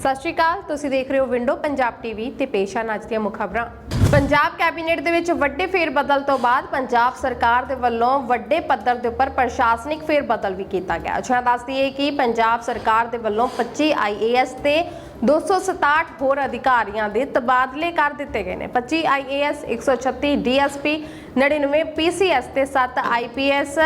ਸਤਿ ਸ਼੍ਰੀ ਅਕਾਲ, ਤੁਸੀਂ ਦੇਖ ਰਹੇ ਹੋ ਵਿੰਡੋ ਪੰਜਾਬ ਟੀਵੀ ਤੇ ਹਨ ਅੱਜ ਦੀਆਂ ਮੁੱਖ ਖਬਰਾਂ। ਪੰਜਾਬ ਕੈਬਨਿਟ ਦੇ ਵਿੱਚ ਵੱਡੇ ਫੇਰ ਬਦਲ ਤੋਂ ਬਾਅਦ ਪੰਜਾਬ ਸਰਕਾਰ ਦੇ ਵੱਲੋਂ ਵੱਡੇ ਪੱਧਰ ਦੇ ਉੱਪਰ ਪ੍ਰਸ਼ਾਸਨਿਕ ਫੇਰ ਬਦਲ ਵੀ ਕੀਤਾ ਗਿਆ। ਅੱਛਾ ਦੱਸ ਦਈਏ ਕਿ ਪੰਜਾਬ ਸਰਕਾਰ ਦੇ ਵੱਲੋਂ 25 ਆਈਏਐਸ ਤੇ 267 ਹੋਰ ਅਧਿਕਾਰੀਆਂ ਦੇ ਤਬਾਦਲੇ ਕਰ ਦਿੱਤੇ ਗਏ ਨੇ। 25 ਆਈਏਐਸ 136 ਡੀਐਸਪੀ 99 ਪੀਸੀਐਸ ਤੇ 7 ਆਈਪੀਐਸ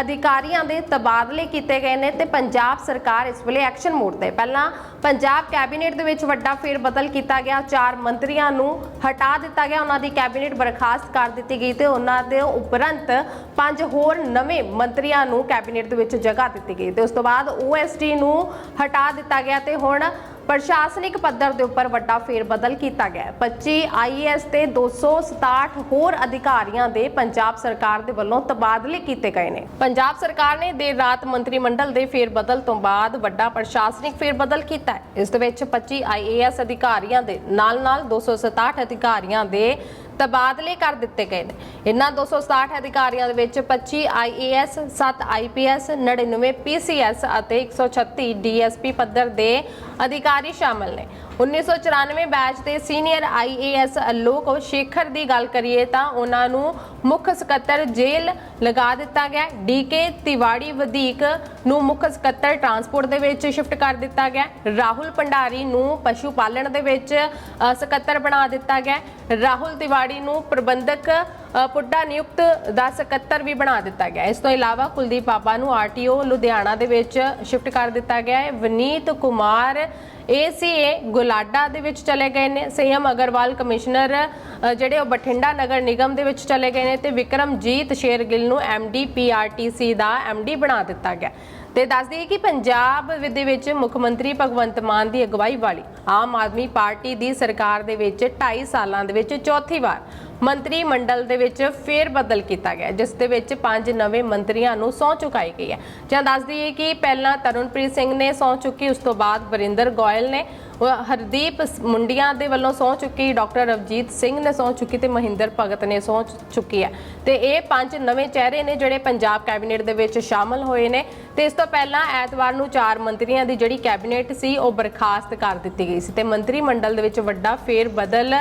ਅਧਿਕਾਰੀਆਂ ਦੇ ਤਬਾਦਲੇ ਕੀਤੇ ਗਏ ਨੇ ਤੇ ਪੰਜਾਬ ਸਰਕਾਰ ਇਸ ਵੇਲੇ ਐਕਸ਼ਨ ਮੋਡ ਤੇ ਪਹਿਲਾਂ ਪੰਜਾਬ ਕੈਬਨਿਟ ਦੇ ਵਿੱਚ ਵੱਡਾ ਫੇਰ ਬਦਲ ਕੀਤਾ ਗਿਆ। ਚਾਰ ਮੰਤਰੀਆਂ ਨੂੰ ਹਟਾ ਦਿੱਤਾ ਗਿਆ। ਉਹਨਾਂ ਦੀ ਕੈਬਨਿਟ ਬਰਖਾਸਤ ਕਰ ਦਿੱਤੀ ਗਈ ਤੇ ਉਹਨਾਂ ਦੇ ਉਪਰੰਤ ਪੰਜ ਹੋਰ ਨਵੇਂ ਮੰਤਰੀਆਂ ਨੂੰ ਕੈਬਨਿਟ ਦੇ ਵਿੱਚ ਜਗ੍ਹਾ ਦਿੱਤੀ ਗਈ ਤੇ ਉਸ ਤੋਂ ਬਾਅਦ ਓਐਸਡੀ ਨੂੰ ਹਟਾ ਦਿੱਤਾ ਗਿਆ ਤੇ ਹੁਣ ਪ੍ਰਸ਼ਾਸਨਿਕ ਪੱਧਰ ਦੇ ਉੱਪਰ ਵੱਡਾ ਫੇਰ ਬਦਲ ਕੀਤਾ ਗਿਆ ਹੈ। 25 ਆਈਏਐਸ ਤੇ 267 ਹੋਰ ਅਧਿਕਾਰੀਆਂ ਦੇ ਪੰਜਾਬ ਸਰਕਾਰ ਦੇ ਵੱਲੋਂ ਤਬਾਦਲੇ ਕੀਤੇ ਗਏ ਨੇ। ਪੰਜਾਬ ਸਰਕਾਰ ਨੇ ਦੇਰ ਰਾਤ ਮੰਤਰੀ ਮੰਡਲ ਦੇ ਫੇਰ ਬਦਲ ਤੋਂ ਬਾਅਦ ਵੱਡਾ ਪ੍ਰਸ਼ਾਸਨਿਕ ਫੇਰ ਬਦਲ ਕੀਤਾ ਹੈ। ਇਸ ਦੇ ਵਿੱਚ 25 ਆਈਏਐਸ ਅਧਿਕਾਰੀਆਂ ਦੇ ਨਾਲ-ਨਾਲ 267 ਅਧਿਕਾਰੀਆਂ ਦੇ ਤਬਾਦਲੇ ਕਰ ਦਿੱਤੇ ਗਏ ਨੇ। ਇਨ੍ਹਾਂ 267 ਅਧਿਕਾਰੀਆਂ ਦੇ ਵਿੱਚ 25 ਆਈਏਐਸ 7 ਆਈਪੀਐਸ 99 ਪੀਸੀਐਸ ਅਤੇ 136 ਡੀਐਸਪੀ ਪੱਧਰ ਦੇ ਅਧਿਕਾਰੀ ਸ਼ਾਮਲ ਨੇ। 1994 ਬੈਚ ਦੇ ਸੀਨੀਅਰ ਆਈਏਐਸ ਅਲੋਕ ਸ਼ੇਖਰ ਦੀ ਗੱਲ ਕਰੀਏ ਤਾਂ ਉਹਨਾਂ ਨੂੰ ਮੁੱਖ ਸਕੱਤਰ ਜੇਲ੍ਹ ਲਗਾ ਦਿੱਤਾ ਗਿਆ ਡੀਕੇ ਤਿਵਾੜੀ ਵਧੀਕ ਨੂੰ ਮੁੱਖ ਸਕੱਤਰ ਟਰਾਂਸਪੋਰਟ ਦੇ ਵਿੱਚ ਸ਼ਿਫਟ ਕਰ ਦਿੱਤਾ ਗਿਆ ਰਾਹੁਲ ਭੰਡਾਰੀ ਨੂੰ ਪਸ਼ੂ ਪਾਲਣ ਦੇ ਵਿੱਚ ਸਕੱਤਰ ਬਣਾ ਦਿੱਤਾ ਗਿਆ ਰਾਹੁਲ ਤਿਵਾੜੀ ਨੂੰ ਪ੍ਰਬੰਧਕ ਪੁੱਡਾ ਨਿਯੁਕਤ ਦਾ ਸਕੱਤਰ ਵੀ ਬਣਾ ਦਿੱਤਾ ਗਿਆ ਇਸ ਤੋਂ ਇਲਾਵਾ ਕੁਲਦੀਪ ਪਾਪਾ ਨੂੰ ਆਰਟੀਓ ਲੁਧਿਆਣਾ ਦੇ ਵਿੱਚ ਸ਼ਿਫਟ ਕਰ ਦਿੱਤਾ ਗਿਆ ਹੈ। ਵਨੀਤ ਕੁਮਾਰ, ਏਸੀਏ ਗੁਲਾਡਾ ਦੇ ਵਿੱਚ ਚਲੇ ਗਏ ਨੇ। ਸੰਯਮ ਅਗਰਵਾਲ, ਕਮਿਸ਼ਨਰ ਜਿਹੜੇ ਉਹ ਬਠਿੰਡਾ ਨਗਰ ਨਿਗਮ ਦੇ ਵਿੱਚ ਚਲੇ ਗਏ ਨੇ ਤੇ ਵਿਕਰਮਜੀਤ ਸ਼ੇਰਗਿੱਲ ਨੂੰ ਐਮਡੀ ਪੀਆਰਟੀਸੀ ਦਾ ਐਮਡੀ ਬਣਾ ਦਿੱਤਾ ਗਿਆ। ਤੇ ਦੱਸ ਦਈਏ ਕਿ ਪੰਜਾਬ ਦੇ ਵਿੱਚ ਮੁੱਖ ਮੰਤਰੀ ਭਗਵੰਤ ਮਾਨ ਦੀ ਅਗਵਾਈ ਵਾਲੀ ਆਮ ਆਦਮੀ ਪਾਰਟੀ ਦੀ ਸਰਕਾਰ ਦੇ ਵਿੱਚ 2.5 ਸਾਲਾਂ ਦੇ ਵਿੱਚ ਚੌਥੀ ਵਾਰ ਮੰਤਰੀ ਮੰਡਲ ਦੇ ਵਿੱਚ ਫੇਰ ਬਦਲ ਕੀਤਾ ਗਿਆ, ਜਿਸ ਦੇ ਵਿੱਚ ਪੰਜ ਨਵੇਂ ਮੰਤਰੀਆਂ ਨੂੰ ਸਹੁੰ ਚੁਕਾਈ ਗਈ ਹੈ। ਜਾਂ ਦੱਸ ਦਈਏ ਕਿ ਪਹਿਲਾਂ ਤਰਨਪ੍ਰੀਤ ਸਿੰਘ ਨੇ ਸਹੁੰ ਚੁੱਕੀ, ਉਸ ਤੋਂ ਬਾਅਦ ਵਰਿੰਦਰ ਗੋਇਲ ਨੇ। ਹਰਦੀਪ ਮੁੰਡੀਆਂ ਦੇ ਵੱਲੋਂ ਸਹੁੰ ਚੁੱਕੀ, ਡਾਕਟਰ ਰਵਜੀਤ ਸਿੰਘ ਨੇ ਸਹੁੰ ਚੁੱਕੀ ਤੇ ਮਹਿੰਦਰ ਭਗਤ ਨੇ ਸਹੁੰ ਚੁੱਕੀ ਹੈ। ਤੇ ਇਹ ਪੰਜ ਨਵੇਂ ਚਿਹਰੇ ਨੇ ਜਿਹੜੇ ਪੰਜਾਬ ਕੈਬਨਿਟ ਦੇ ਵਿੱਚ ਸ਼ਾਮਲ ਹੋਏ ਨੇ। ਤੇ ਇਸ ਤੋਂ ਪਹਿਲਾਂ ਐਤਵਾਰ ਨੂੰ ਚਾਰ ਮੰਤਰੀਆਂ ਦੀ ਜਿਹੜੀ ਕੈਬਨਿਟ ਸੀ, ਉਹ ਬਰਖਾਸਤ ਕਰ ਦਿੱਤੀ ਗਈ ਸੀ। ਤੇ ਮੰਤਰੀ ਮੰਡਲ ਦੇ ਵਿੱਚ ਵੱਡਾ ਫੇਰ ਬਦਲ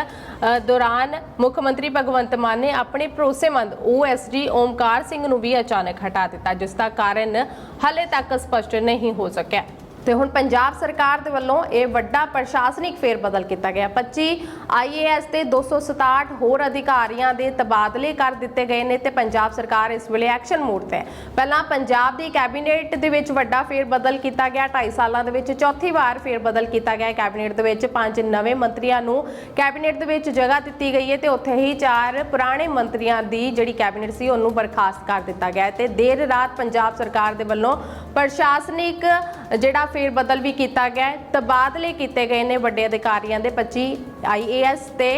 ਦੌਰਾਨ ਮੁੱਖ ਮੰਤਰੀ ਭਗਵੰਤ ਮਾਨ ਨੇ ਆਪਣੇ ਭਰੋਸੇਮੰਦ ਓਐਸਡੀ ਓਮਕਾਰ ਸਿੰਘ ਨੂੰ ਵੀ ਅਚਾਨਕ ਹਟਾ ਦਿੱਤਾ, ਜਿਸ ਦਾ ਕਾਰਨ ਹਾਲੇ ਤੱਕ ਸਪਸ਼ਟ ਨਹੀਂ ਹੋ ਸਕਿਆ। ਤੇ ਹੁਣ ਪੰਜਾਬ ਸਰਕਾਰ ਦੇ ਵੱਲੋਂ ਇਹ ਵੱਡਾ ਪ੍ਰਸ਼ਾਸਨਿਕ ਫੇਰ ਬਦਲ ਕੀਤਾ ਗਿਆ। 25 ਆਈਏਐਸ ਤੇ 267 ਹੋਰ ਅਧਿਕਾਰੀਆਂ ਦੇ ਤਬਾਦਲੇ ਕਰ ਦਿੱਤੇ ਗਏ ਨੇ ਤੇ ਪੰਜਾਬ ਸਰਕਾਰ ਇਸ ਵੇਲੇ ਐਕਸ਼ਨ ਮੋਡ ਤੇ ਹੈ। ਪਹਿਲਾਂ ਪੰਜਾਬ ਦੀ ਕੈਬਨਿਟ ਦੇ ਵਿੱਚ ਵੱਡਾ ਫੇਰ ਬਦਲ ਕੀਤਾ ਗਿਆ 2.5 ਸਾਲਾਂ ਦੇ ਵਿੱਚ ਚੌਥੀ ਵਾਰ ਫੇਰ ਬਦਲ ਕੀਤਾ ਗਿਆ। ਕੈਬਨਿਟ ਦੇ ਵਿੱਚ ਪੰਜ ਨਵੇਂ ਮੰਤਰੀਆਂ ਨੂੰ ਕੈਬਨਿਟ ਦੇ ਵਿੱਚ ਜਗ੍ਹਾ ਦਿੱਤੀ ਗਈ ਹੈ ਤੇ ਉੱਥੇ ਹੀ ਚਾਰ ਪੁਰਾਣੇ ਮੰਤਰੀਆਂ ਦੀ ਜਿਹੜੀ ਕੈਬਨਿਟ ਸੀ ਉਹਨੂੰ ਬਰਖਾਸਤ ਕਰ ਦਿੱਤਾ ਗਿਆ ਹੈ ਤੇ ਦੇਰ ਰਾਤ ਪੰਜਾਬ ਸਰਕਾਰ ਦੇ ਵੱਲੋਂ ਪ੍ਰਸ਼ਾਸਨਿਕ ਜਿਹੜਾ ਫੇਰ ਬਦਲ ਵੀ ਕੀਤਾ ਗਿਆ ਤਬਾਦਲੇ ਕੀਤੇ ਗਏ ਨੇ ਵੱਡੇ ਅਧਿਕਾਰੀਆਂ ਦੇ 25 ਆਈਏਐਸ ਤੇ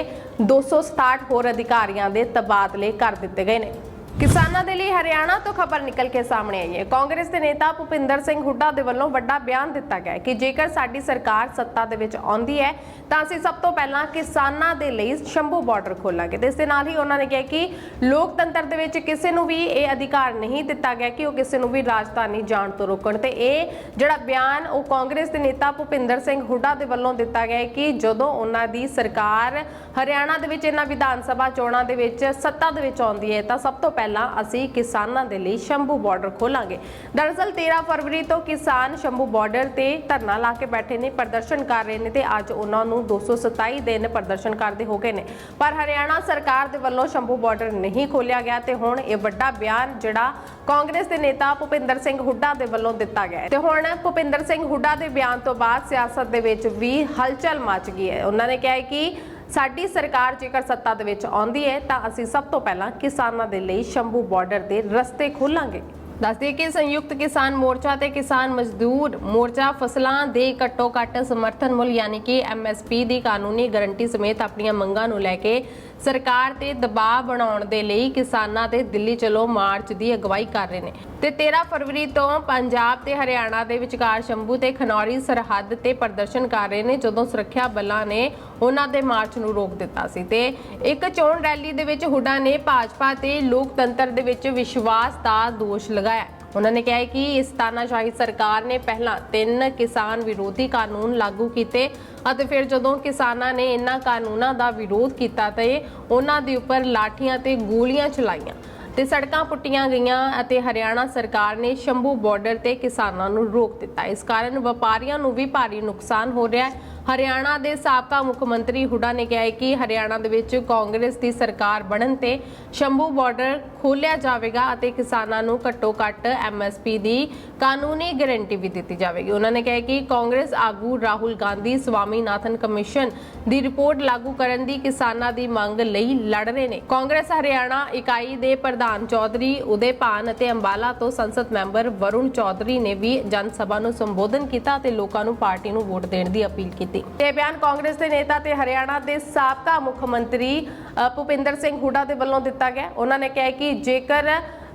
267 ਹੋਰ ਅਧਿਕਾਰੀਆਂ ਦੇ ਤਬਾਦਲੇ ਕਰ ਦਿੱਤੇ ਗਏ ਨੇ। ਕਿਸਾਨਾਂ ਦੇ ਲਈ ਹਰਿਆਣਾ ਤੋਂ ਖਬਰ ਨਿਕਲ ਕੇ ਸਾਹਮਣੇ ਆਈ ਹੈ। ਕਾਂਗਰਸ ਦੇ ਨੇਤਾ ਭੁਪਿੰਦਰ ਸਿੰਘ ਹੁੱਡਾ ਦੇ ਵੱਲੋਂ ਵੱਡਾ ਬਿਆਨ ਦਿੱਤਾ ਗਿਆ ਹੈ ਕਿ ਜੇਕਰ ਸਾਡੀ ਸਰਕਾਰ ਸੱਤਾ ਦੇ ਵਿੱਚ ਆਉਂਦੀ ਹੈ, ਤਾਂ ਅਸੀਂ ਸਭ ਤੋਂ ਪਹਿਲਾਂ ਕਿਸਾਨਾਂ ਦੇ ਲਈ ਸ਼ੰਭੂ ਬਾਰਡਰ ਖੋਲਾਂਗੇ। ਤੇ ਇਸ ਦੇ ਨਾਲ ਹੀ ਉਹਨਾਂ ਨੇ ਕਿਹਾ ਕਿ ਲੋਕਤੰਤਰ ਦੇ ਵਿੱਚ ਕਿਸੇ ਨੂੰ ਵੀ ਇਹ ਅਧਿਕਾਰ ਨਹੀਂ ਦਿੱਤਾ ਗਿਆ ਕਿ ਉਹ ਕਿਸੇ ਨੂੰ ਵੀ ਰਾਜਧਾਨੀ ਜਾਣ ਤੋਂ ਰੋਕਣ। ਤੇ ਇਹ ਜਿਹੜਾ ਬਿਆਨ ਉਹ ਕਾਂਗਰਸ ਦੇ ਨੇਤਾ ਭੁਪਿੰਦਰ ਸਿੰਘ ਹੁੱਡਾ ਦੇ ਵੱਲੋਂ ਦਿੱਤਾ ਗਿਆ ਹੈ ਕਿ ਜਦੋਂ ਉਹਨਾਂ ਦੀ ਸਰਕਾਰ ਹਰਿਆਣਾ ਦੇ ਵਿੱਚ ਇਹਨਾਂ ਵਿਧਾਨ ਸਭਾ ਚੋਣਾਂ ਦੇ ਵਿੱਚ ਸੱਤਾ ਦੇ ਵਿੱਚ ਆਉਂਦੀ ਹੈ, ਤਾਂ ਸਭ ਤੋਂ ਪਹਿਲਾਂ ਅਸੀਂ ਕਿਸਾਨਾਂ ਦੇ ਲਈ ਸ਼ੰਭੂ ਬਾਰਡਰ ਖੋਲਾਂਗੇ। ਦਰਅਸਲ 13 ਫਰਵਰੀ ਤੋਂ ਕਿਸਾਨ ਸ਼ੰਭੂ ਬਾਰਡਰ ਤੇ ਧਰਨਾ ਲਾ ਕੇ ਬੈਠੇ ਨੇ, ਪ੍ਰਦਰਸ਼ਨ ਕਰ ਰਹੇ ਨੇ ਤੇ ਅੱਜ ਉਹਨਾਂ ਨੂੰ 227 ਦਿਨ ਪ੍ਰਦਰਸ਼ਨ ਕਰਦੇ ਹੋ ਗਏ ਨੇ। ਪਰ ਹਰਿਆਣਾ ਸਰਕਾਰ ਦੇ ਵੱਲੋਂ ਸ਼ੰਭੂ ਬਾਰਡਰ ਨਹੀਂ ਖੋਲਿਆ ਗਿਆ ਤੇ ਹੁਣ ਇਹ ਵੱਡਾ ਬਿਆਨ ਜਿਹੜਾ ਕਾਂਗਰਸ ਦੇ ਨੇਤਾ ਭੁਪਿੰਦਰ ਸਿੰਘ ਹੁੱਡਾ ਦੇ ਵੱਲੋਂ ਦਿੱਤਾ ਗਿਆ ਤੇ ਹੁਣ ਭੁਪਿੰਦਰ ਸਿੰਘ ਹੁੱਡਾ ਦੇ ਬਿਆਨ ਤੋਂ ਬਾਅਦ ਸਿਆਸਤ ਦੇ ਵਿੱਚ ਵੀ ਹਲਚਲ ਮਚ ਗਈ ਹੈ। ਉਹਨਾਂ ਨੇ ਕਿਹਾ ਕਿ ਸਾਡੀ ਸਰਕਾਰ ਜੇਕਰ ਸੱਤਾ ਦੇ ਵਿੱਚ ਆਉਂਦੀ ਹੈ, ਤਾਂ ਅਸੀਂ ਸਭ ਤੋਂ ਪਹਿਲਾਂ ਕਿਸਾਨਾਂ ਦੇ ਲਈ ਸ਼ੰਭੂ ਬਾਰਡਰ ਦੇ ਰਸਤੇ ਖੋਲਾਂਗੇ। ਦੱਸਦੇ ਕਿ ਸੰਯੁਕਤ ਕਿਸਾਨ ਮੋਰਚਾ ਤੇ ਕਿਸਾਨ ਮਜ਼ਦੂਰ ਮੋਰਚਾ ਫਸਲਾਂ ਦੇ ਘੱਟੋ ਘੱਟ ਸਮਰਥਨ ਮੁੱਲ, ਯਾਨੀ ਕਿ ਐਮਐਸਪੀ ਦੀ ਕਾਨੂੰਨੀ ਗਾਰੰਟੀ ਸਮੇਤ ਆਪਣੀਆਂ ਮੰਗਾਂ ਨੂੰ ਲੈ ਕੇ ਸਰਕਾਰ ਤੇ ਦਬਾਅ ਬਣਾਉਣ ਦੇ ਲਈ ਕਿਸਾਨਾਂ ਤੇ ਦਿੱਲੀ ਚਲੋ ਮਾਰਚ ਦੀ ਅਗਵਾਈ ਕਰ ਰਹੇ ਨੇ। ਤੇ 13 ਫਰਵਰੀ ਤੋਂ ਪੰਜਾਬ ਤੇ ਹਰਿਆਣਾ ਦੇ ਵਿਚਕਾਰ ਸ਼ੰਭੂ ਤੇ ਖਨੌਰੀ ਸਰਹੱਦ ਤੇ ਪ੍ਰਦਰਸ਼ਨ ਕਰ ਰਹੇ ਨੇ, ਜਦੋਂ ਸੁਰੱਖਿਆ ਬਲਾਂ ਨੇ ਉਹਨਾਂ ਦੇ ਮਾਰਚ ਨੂੰ ਰੋਕ ਦਿੱਤਾ ਸੀ। ਤੇ ਇੱਕ ਚੋਣ ਰੈਲੀ ਦੇ ਵਿੱਚ ਹੁੱਡਾ ਨੇ ਭਾਜਪਾ ਤੇ ਲੋਕਤੰਤਰ ਦੇ ਵਿੱਚ ਵਿਸ਼ਵਾਸ ਦਾ ਦੋਸ਼ ਲਗਾਇਆ। ਉਹਨਾਂ ਨੇ ਕਿਹਾ ਕਿ ਇਸ ਤਾਨਾਸ਼ਾਹੀ ਸਰਕਾਰ ਨੇ ਪਹਿਲਾਂ ਤਿੰਨ ਕਿਸਾਨ ਵਿਰੋਧੀ ਕਾਨੂੰਨ ਲਾਗੂ ਕੀਤੇ ਅਤੇ ਫਿਰ ਜਦੋਂ ਕਿਸਾਨਾਂ ਨੇ ਇਹਨਾਂ ਕਾਨੂੰਨਾਂ ਦਾ ਵਿਰੋਧ ਕੀਤਾ ਤੇ ਉਹਨਾਂ ਦੇ ਉੱਪਰ ਲਾਠੀਆਂ ਤੇ ਗੋਲੀਆਂ ਚਲਾਈਆਂ ਤੇ ਸੜਕਾਂ ਪੁੱਟੀਆਂ ਗਈਆਂ ਅਤੇ ਹਰਿਆਣਾ ਸਰਕਾਰ ਨੇ ਸ਼ੰਭੂ ਬਾਰਡਰ ਤੇ ਕਿਸਾਨਾਂ ਨੂੰ ਰੋਕ ਦਿੱਤਾ। ਇਸ ਕਾਰਨ ਵਪਾਰੀਆਂ ਨੂੰ ਵੀ ਭਾਰੀ ਨੁਕਸਾਨ ਹੋ ਰਿਹਾ ਹੈ। ਹਰਿਆਣਾ ਦੇ ਸਾਬਕਾ ਮੁੱਖ ਮੰਤਰੀ ਹੁੱਡਾ ਨੇ ਕਿਹਾ ਹੈ ਕਿ ਹਰਿਆਣਾ ਦੇ ਵਿੱਚ ਕਾਂਗਰਸ ਦੀ ਸਰਕਾਰ ਬਣਨ ਤੇ ਸ਼ੰਭੂ ਬਾਰਡਰ ਖੋਲਿਆ ਜਾਵੇਗਾ ਅਤੇ ਕਿਸਾਨਾਂ ਨੂੰ ਘੱਟੋ ਘੱਟ ਐਮਐਸਪੀ ਦੀ ਕਾਨੂੰਨੀ ਗਾਰੰਟੀ ਵੀ ਦਿੱਤੀ ਜਾਵੇਗੀ। ਉਹਨਾਂ ਨੇ ਕਿਹਾ ਕਿ ਕਾਂਗਰਸ ਆਗੂ ਰਾਹੁਲ ਗਾਂਧੀ, ਸਵਾਮੀਨਾਥਨ ਕਮਿਸ਼ਨ ਦੀ ਰਿਪੋਰਟ ਲਾਗੂ ਕਰਨ ਦੀ ਕਿਸਾਨਾਂ ਦੀ ਮੰਗ ਲਈ ਲੜ ਰਹੇ ਨੇ। ਕਾਂਗਰਸ ਹਰਿਆਣਾ ਇਕਾਈ ਦੇ ਪ੍ਰਧਾਨ ਚੌਧਰੀ ਉਦੇਪਾਨ ਅਤੇ ਅੰਬਾਲਾ ਤੋਂ ਸੰਸਦ ਮੈਂਬਰ ਵਰੁਣ ਚੌਧਰੀ ਨੇ ਵੀ ਜਨ ਸਭਾ ਨੂੰ ਸੰਬੋਧਨ ਕੀਤਾ ਅਤੇ ਲੋਕਾਂ ਨੂੰ ਪਾਰਟੀ ਨੂੰ ਵੋਟ ਦੇਣ ਦੀ ਅਪੀਲ ਕੀਤੀ। ਇਹ ਬਿਆਨ ਕਾਂਗਰਸ ਦੇ ਨੇਤਾ ਤੇ ਹਰਿਆਣਾ ਦੇ ਸਾਬਕਾ ਮੁੱਖ ਮੰਤਰੀ ਭੁਪਿੰਦਰ ਸਿੰਘ ਹੁੱਡਾ ਦੇ ਵੱਲੋਂ ਦਿੱਤਾ ਗਿਆ। ਉਹਨਾਂ ਨੇ ਕਿਹਾ ਕਿ ਜੇਕਰ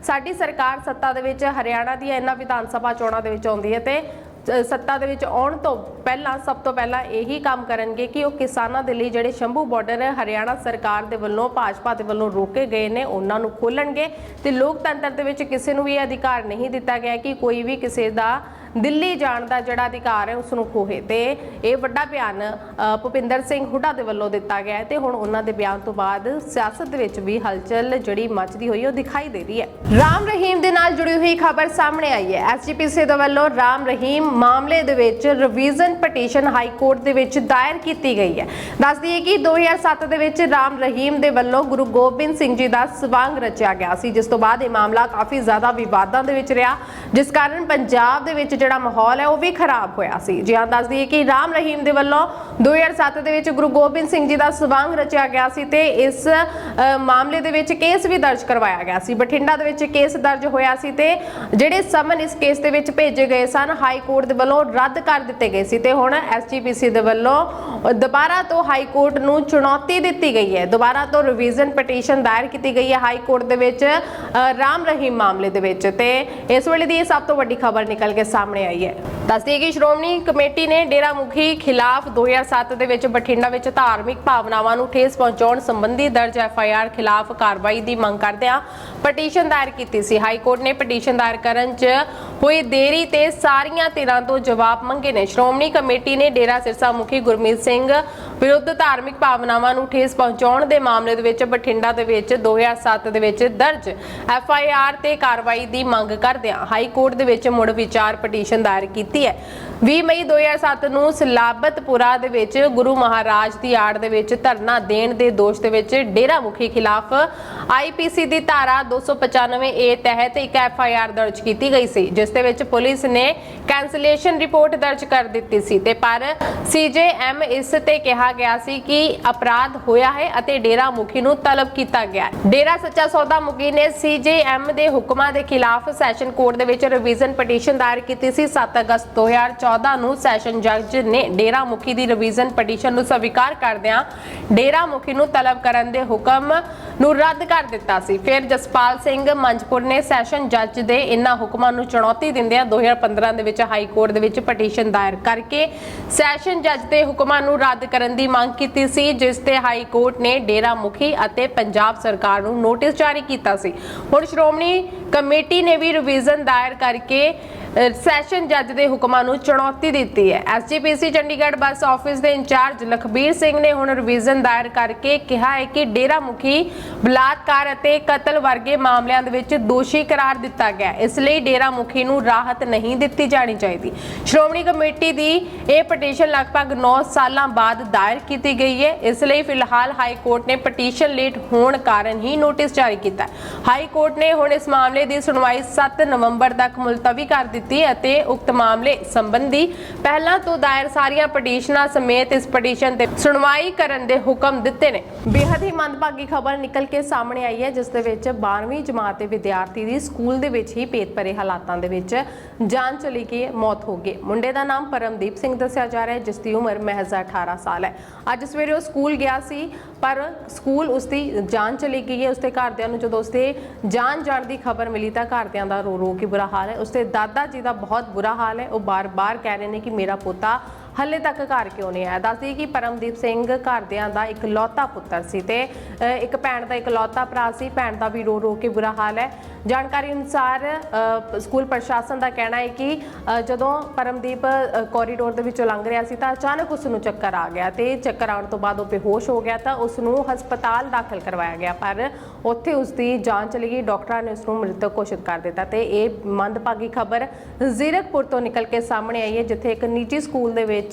ਸਾਡੀ ਸਰਕਾਰ ਸੱਤਾ ਦੇ ਵਿੱਚ ਹਰਿਆਣਾ ਦੀਆਂ ਇਹਨਾਂ ਵਿਧਾਨ ਸਭਾ ਚੋਣਾਂ ਦੇ ਵਿੱਚ ਆਉਂਦੀ ਹੈ ਤੇ ਸੱਤਾ ਦੇ ਵਿੱਚ ਆਉਣ ਤੋਂ ਪਹਿਲਾਂ, ਸਭ ਤੋਂ ਪਹਿਲਾਂ ਇਹੀ ਕੰਮ ਕਰਨਗੇ ਕਿ ਉਹ ਕਿਸਾਨਾਂ ਦੇ ਲਈ ਜਿਹੜੇ ਸ਼ੰਭੂ ਬਾਰਡਰ ਹਰਿਆਣਾ ਸਰਕਾਰ ਦੇ ਵੱਲੋਂ, ਭਾਜਪਾ ਦੇ ਵੱਲੋਂ ਰੋਕੇ ਗਏ ਨੇ, ਉਹਨਾਂ ਨੂੰ ਖੋਲਣਗੇ। ਤੇ ਲੋਕਤੰਤਰ ਦੇ ਵਿੱਚ ਕਿਸੇ ਨੂੰ ਵੀ ਇਹ ਅਧਿਕਾਰ ਨਹੀਂ ਦਿੱਤਾ ਗਿਆ ਕਿ ਕੋਈ ਵੀ ਕਿਸੇ ਦਾ ਦਿੱਲੀ ਜਾਣ ਦਾ ਜਿਹੜਾ ਅਧਿਕਾਰ ਹੈ ਉਸ ਨੂੰ ਖੋਹੇ ਤੇ ਇਹ ਵੱਡਾ ਬਿਆਨ ਭੁਪਿੰਦਰ ਸਿੰਘ ਹੁੱਡਾ ਦੇ ਵੱਲੋਂ ਦਿੱਤਾ ਗਿਆ ਹੈ ਤੇ ਹੁਣ ਉਹਨਾਂ ਦੇ ਬਿਆਨ ਤੋਂ ਬਾਅਦ ਸਿਆਸਤ ਦੇ ਵਿੱਚ ਵੀ ਹਲਚਲ ਜਿਹੜੀ ਮਚਦੀ ਹੋਈ ਉਹ ਦਿਖਾਈ ਦੇ ਰਹੀ ਹੈ। ਰਾਮ ਰਹੀਮ ਦੇ ਨਾਲ ਜੁੜੀ ਹੋਈ ਖਬਰ ਸਾਹਮਣੇ ਆਈ ਹੈ। ਐਸਜੀਪੀਸੀ ਦੇ ਵੱਲੋਂ ਰਾਮ ਰਹੀਮ ਮਾਮਲੇ ਦੇ ਵਿੱਚ ਰਿਵੀਜ਼ਨ ਪਟੀਸ਼ਨ ਹਾਈ ਕੋਰਟ ਦੇ ਵਿੱਚ ਦਾਇਰ ਕੀਤੀ ਗਈ ਹੈ। ਦੱਸ ਦਈਏ ਕਿ 2007 ਦੇ ਵਿੱਚ ਰਾਮ ਰਹੀਮ ਦੇ ਵੱਲੋਂ ਗੁਰੂ ਗੋਬਿੰਦ ਸਿੰਘ ਜੀ ਦਾ ਸਵਾਂਗ ਰਚਿਆ ਗਿਆ ਸੀ, ਜਿਸ ਤੋਂ ਬਾਅਦ ਇਹ ਮਾਮਲਾ ਕਾਫੀ ਜ਼ਿਆਦਾ ਵਿਵਾਦਾਂ ਦੇ ਵਿੱਚ ਰਿਹਾ, ਜਿਸ ਕਾਰਨ ਪੰਜਾਬ ਦੇ ਵਿੱਚ ਜਿਹੜਾ ਮਾਹੌਲ ਹੈ, ਉਹ ਵੀ ਖਰਾਬ ਹੋਇਆ ਸੀ। ਜੀ ਹਾਂ, ਦੱਸ ਦਈਏ ਕਿ ਰਾਮ ਰਹੀਮ ਦੇ ਵੱਲੋਂ 2007 ਦੇ ਵਿੱਚ ਗੁਰੂ ਗੋਬਿੰਦ ਸਿੰਘ ਜੀ ਦਾ ਸਵਾਂਗ ਰਚਿਆ ਗਿਆ ਸੀ ਤੇ ਇਸ ਮਾਮਲੇ ਦੇ ਵਿੱਚ ਕੇਸ ਵੀ ਦਰਜ ਕਰਵਾਇਆ ਗਿਆ ਸੀ। ਬਠਿੰਡਾ ਦੇ ਵਿੱਚ ਕੇਸ ਦਰਜ ਹੋਇਆ ਸੀ ਤੇ ਜਿਹੜੇ ਸਮਨ ਇਸ ਕੇਸ ਦੇ ਵਿੱਚ ਭੇਜੇ ਗਏ ਸਨ, ਹਾਈ ਕੋਰਟ ਦੇ ਵੱਲੋਂ ਰੱਦ ਕਰ ਦਿੱਤੇ ਗਏ ਸੀ ਤੇ ਹੁਣ ਐਸਜੀਪੀਸੀ ਦੇ ਵੱਲੋਂ ਦੁਬਾਰਾ ਤੋਂ ਹਾਈ ਕੋਰਟ ਨੂੰ ਚੁਣੌਤੀ ਦਿੱਤੀ ਗਈ ਹੈ। ਦੁਬਾਰਾ ਤੋਂ ਰਿਵੀਜ਼ਨ ਪਟੀਸ਼ਨ ਦਾਇਰ ਕੀਤੀ ਗਈ ਹੈ ਹਾਈ ਕੋਰਟ ਦੇ ਵਿੱਚ ਰਾਮ ਰਹੀਮ ਮਾਮਲੇ ਦੇ ਵਿੱਚ ਤੇ ਇਸ ਵੇਲੇ ਦੀ ਇਹ ਸਭ ਤੋਂ ਵੱਡੀ ਖਬਰ ਨਿਕਲ ਕੇ ਸਾਹਮਣੇ ਆਈ ਹੈ। ਦੱਸਦੀ ਕਿ ਸ਼੍ਰੋਮਣੀ ਕਮੇਟੀ ਨੇ ਡੇਰਾ ਮੁਖੀ ਖਿਲਾਫ 2007 ਦੇ ਵਿੱਚ ਬਠਿੰਡਾ ਵਿੱਚ ਧਾਰਮਿਕ ਭਾਵਨਾਵਾਂ ਨੂੰ ਠੇਸ ਪਹੁੰਚਾਉਣ ਸੰਬੰਧੀ ਦਰਜ ਐਫਆਈਆਰ ਖਿਲਾਫ ਕਾਰਵਾਈ ਦੀ ਮੰਗ ਕਰਦਿਆਂ ਪਟੀਸ਼ਨ ਦਾਇਰ ਕੀਤੀ ਸੀ। ਹਾਈ ਕੋਰਟ ਨੇ ਪਟੀਸ਼ਨ ਦਾਇਰ ਕਰਨ 'ਚ ਹੋਈ ਦੇਰੀ ਤੇ ਸਾਰੀਆਂ ਧਿਰਾਂ ਤੋਂ ਜਵਾਬ ਮੰਗੇ ਨੇ। ਸ਼੍ਰੋਮਣੀ ਕਮੇਟੀ ਨੇ ਡੇਰਾ ਸਿਰਸਾ ਮੁਖੀ ਗੁਰਮੀਤ ਸਿੰਘ ਵਿਰੁੱਧ ਧਾਰਮਿਕ ਭਾਵਨਾਵਾਂ ਨੂੰ ਠੇਸ ਪਹੁੰਚਾਉਣ ਦੇ ਮਾਮਲੇ ਦੇ ਵਿੱਚ ਬਠਿੰਡਾ ਦੇ ਵਿੱਚ 2007 ਦੇ ਵਿੱਚ ਦਰਜ ਐਫ ਆਈ ਆਰ ਤੇ ਕਾਰਵਾਈ ਦੀ ਮੰਗ ਕਰਦਿਆਂ ਹਾਈ ਕੋਰਟ ਦੇ ਵਿੱਚ ਮੁੜ ਵਿਚਾਰ ਪਟੀਸ਼ਨ ਦਾਇਰ ਕੀਤੀ ਹੈ। 20 ਮਈ 2007 ਨੂੰ ਸਲਾਬਤਪੁਰਾ ਦੇ ਵਿੱਚ ਗੁਰੂ ਮਹਾਰਾਜ ਦੀ ਆੜ ਦੇ ਵਿੱਚ ਧਰਨਾ ਦੇਣ ਦੇ ਦੋਸ਼ ਦੇ ਵਿੱਚ ਡੇਰਾ ਮੁਖੀ ਖਿਲਾਫ ਆਈਪੀਸੀ ਦੀ ਧਾਰਾ 295 ਏ ਤਹਿਤ ਇੱਕ ਐਫ ਆਈ ਆਰ ਦਰਜ ਕੀਤੀ ਗਈ ਸੀ, ਜਿਸ ਦੇ ਵਿੱਚ ਪੁਲਿਸ ਨੇ ਕੈਂਸਲੇਸ਼ਨ ਰਿਪੋਰਟ ਦਰਜ ਕਰ ਦਿੱਤੀ ਸੀ ਤੇ ਪਰ ਸੀਜੇਐਮ ਇਸ ਤੇ ਕਿਹਾ ਗਿਆ ਸੀ ਕਿ ਅਪਰਾਧ ਹੋਇਆ ਹੈ ਅਤੇ ਡੇਰਾ ਮੁਖੀ ਨੂੰ ਤਲਬ ਕੀਤਾ ਗਿਆ ਡੇਰਾ ਸੱਚਾ ਸੌਦਾ ਮੁਖੀ ਨੇ ਸੀਜੇਐਮ ਦੇ ਹੁਕਮਾਂ ਦੇ ਖਿਲਾਫ ਸੈਸ਼ਨ ਕੋਰਟ ਦੇ ਵਿੱਚ ਰਿਵੀਜ਼ਨ ਪਟੀਸ਼ਨ ਦਾਇਰ ਕੀਤੀ ਸੀ 7 ਅਗਸਤ 2014 ਨੂੰ ਸੈਸ਼ਨ ਜੱਜ ਨੇ ਡੇਰਾ ਮੁਖੀ ਦੀ ਰਿਵੀਜ਼ਨ ਪਟੀਸ਼ਨ ਨੂੰ ਸਵੀਕਾਰ ਕਰਦਿਆਂ ਡੇਰਾ ਮੁਖੀ ਨੂੰ ਤਲਬ ਕਰਨ ਦੇ ਹੁਕਮ ਨੂੰ ਰੱਦ ਕਰ ਦਿੱਤਾ ਸੀ। ਫਿਰ ਜਸਪਾਲ ਸਿੰਘ ਮੰਜਪੁਰ ਨੇ ਸੈਸ਼ਨ ਜੱਜ ਦੇ ਇਨ੍ਹਾਂ ਹੁਕਮਾਂ ਨੂੰ ਚੁਣੌਤੀ ਦਿੰਦਿਆਂ 2015 ਦੇ ਵਿੱਚ ਹਾਈ ਕੋਰਟ ਦੇ ਵਿੱਚ ਪਟੀਸ਼ਨ ਦਾਇਰ ਕਰਕੇ ਸੈਸ਼ਨ ਜੱਜ ਦੇ ਹੁਕਮਾਂ ਨੂੰ ਰੱਦ ਕਰਨ ਦੀ ਮੰਗ ਕੀਤੀ ਸੀ, ਜਿਸ ਤੇ ਹਾਈ ਕੋਰਟ ਨੇ ਡੇਰਾ ਮੁਖੀ ਅਤੇ ਪੰਜਾਬ ਸਰਕਾਰ ਨੂੰ ਨੋਟਿਸ ਜਾਰੀ ਕੀਤਾ ਸੀ। ਹੁਣ ਸ਼੍ਰੋਮਣੀ ਕਮੇਟੀ ਨੇ ਵੀ ਰਿਵੀਜ਼ਨ ਦਾਇਰ ਕਰਕੇ ਸੈਸ਼ਨ ਜੱਜ ਦੇ ਹੁਕਮਾਂ ਨੂੰ ਚੁਣੌਤੀ ਦਿੱਤੀ ਹੈ। ਐਸਜੀਪੀਸੀ ਚੰਡੀਗੜ੍ਹ ਬੱਸ ਆਫਿਸ ਦੇ ਇੰਚਾਰਜ ਲਖਬੀਰ ਸਿੰਘ ਨੇ ਹੁਣ ਰਿਵੀਜ਼ਨ ਦਾਇਰ ਕਰਕੇ ਕਿਹਾ ਹੈ ਕਿ ਡੇਰਾ ਮੁਖੀ ਬਲਾਤਕਾਰ ਅਤੇ ਕਤਲ ਵਰਗੇ ਮਾਮਲਿਆਂ ਦੇ ਵਿੱਚ ਦੋਸ਼ੀ ਕਰਾਰ ਦਿੱਤਾ ਗਿਆ ਇਸ ਲਈ ਡੇਰਾ ਮੁਖੀ ਨੂੰ ਰਾਹਤ ਨਹੀਂ ਦਿੱਤੀ ਜਾਣੀ ਚਾਹੀਦੀ। ਸ਼੍ਰੋਮਣੀ ਕਮੇਟੀ ਦੀ ਇਹ ਪਟੀਸ਼ਨ ਲਗਭਗ 9 ਸਾਲਾਂ ਬਾਅਦ ਦਾਇਰ ਕੀਤੀ ਗਈ ਹੈ। ਇਸ ਲਈ ਫਿਲਹਾਲ ਹਾਈ ਕੋਰਟ ਨੇ ਪਟੀਸ਼ਨ ਲੇਟ ਹੋਣ ਕਾਰਨ ਹੀ ਨੋਟਿਸ ਜਾਰੀ ਕੀਤਾ ਹਾਈ ਕੋਰਟ ਨੇ ਹੁਣ ਇਸ ਮਾਮਲੇ ਦੀ ਸੁਣਵਾਈ 7 ਨਵੰਬਰ ਤੱਕ ਮੁਲਤਵੀ ਕਰ ਦਿੱਤੀ ਅਤੇ ਉਕਤ ਮਾਮਲੇ ਸੰਬੰਧੀ ਪਹਿਲਾਂ ਤੋਂ ਦਾਇਰ ਸਾਰੀਆਂ ਪਟੀਸ਼ਨਾਂ ਸਮੇਤ ਇਸ ਪਟੀਸ਼ਨ ਤੇ ਸੁਣਵਾਈ ਕਰਨ ਦੇ ਹੁਕਮ ਦਿੱਤੇ ਨੇ। ਬੇहद ਹੀ ਮੰਦਭਾਗੀ ਖਬਰ ਨਿਕਲ ਕੇ ਸਾਹਮਣੇ ਆਈ ਹੈ, ਜਿਸ ਦੇ ਵਿੱਚ 12ਵੀਂ ਜਮਾਤ ਦੇ ਵਿਦਿਆਰਥੀ ਦੀ ਸਕੂਲ ਦੇ ਵਿੱਚ ਹੀ ਪੇਟ ਭਰੇ ਹਾਲਾਤਾਂ ਦੇ ਵਿੱਚ ਜਾਨ ਚਲੀ ਗਈ, ਮੌਤ ਹੋ ਗਈ। ਮੁੰਡੇ ਦਾ ਨਾਮ ਪਰਮਦੀਪ ਸਿੰਘ ਦੱਸਿਆ ਜਾ ਰਿਹਾ ਹੈ, ਜਿਸ ਦੀ ਉਮਰ ਮਹਿਜ਼ 18 ਸਾਲ ਹੈ। ਅੱਜ ਸਵੇਰੇ ਉਹ ਸਕੂਲ ਗਿਆ ਸੀ, ਪਰ ਸਕੂਲ ਉਸ ਦੀ ਜਾਨ ਚਲੀ ਗਈ ਹੈ। ਉਸਦੇ ਘਰਦਿਆਂ ਨੂੰ ਜਦੋਂ ਉਸਦੇ ਜਾਨ ਜਾਣ ਦੀ ਖਬਰ ਮਿਲੀ ਤਾਂ ਘਰਦਿਆਂ ਦਾ ਰੋ ਰੋ ਕੇ ਬੁਰਾ ਹਾਲ ਹੈ। ਉਸਦੇ ਦਾਦਾ ਜੀ ਦਾ ਬਹੁਤ ਬੁਰਾ ਹਾਲ ਹੈ। ਉਹ ਬਾਰ-ਬਾਰ ਕਹਿ ਰਹੇ ਨੇ ਕਿ, ਮੇਰਾ ਪੋਤਾ ਹੱਲੇ ਤੱਕ ਘਰ ਕਿਉਂ ਨਹੀਂ ਆਇਆ? ਦੱਸਦੀ ਕਿ ਪਰਮਦੀਪ ਸਿੰਘ ਘਰਦਿਆਂ ਦਾ ਇਕਲੌਤਾ ਪੁੱਤਰ ਸੀ ਤੇ ਇੱਕ ਭੈਣ ਦਾ ਇਕਲੌਤਾ ਭਰਾ ਸੀ। ਭੈਣ ਦਾ ਵੀ ਰੋ ਰੋ ਕੇ ਬੁਰਾ ਹਾਲ ਹੈ। ਜਾਣਕਾਰੀ ਅਨੁਸਾਰ ਸਕੂਲ ਪ੍ਰਸ਼ਾਸਨ ਦਾ ਕਹਿਣਾ ਹੈ ਕਿ ਜਦੋਂ ਪਰਮਦੀਪ ਕੋਰੀਡੋਰ ਦੇ ਵਿੱਚੋਂ ਲੰਘ ਰਿਹਾ ਸੀ ਤਾਂ ਅਚਾਨਕ ਉਸ ਨੂੰ ਚੱਕਰ ਆ ਗਿਆ ਤੇ ਚੱਕਰ ਆਉਣ ਤੋਂ ਬਾਅਦ ਉਹ ਬੇਹੋਸ਼ ਹੋ ਗਿਆ ਤਾਂ ਉਸ ਨੂੰ ਹਸਪਤਾਲ ਦਾਖਲ ਕਰਵਾਇਆ ਗਿਆ। ਪਰ ਉੱਥੇ ਉਸ ਦੀ ਜਾਨ ਚਲੀ ਗਈ। ਡਾਕਟਰਾਂ ਨੇ ਉਸ ਨੂੰ ਮ੍ਰਿਤਕ ਘੋਸ਼ਿਤ ਕਰ ਦਿੱਤਾ ਤੇ ਇਹ ਮੰਦਭਾਗੀ ਖਬਰ ਜ਼ੀਰਕਪੁਰ ਤੋਂ ਨਿਕਲ ਕੇ ਸਾਹਮਣੇ ਆਈ ਹੈ, ਜਿੱਥੇ ਇੱਕ ਨਿੱਜੀ ਸਕੂਲ ਦੇ ਵਿੱਚ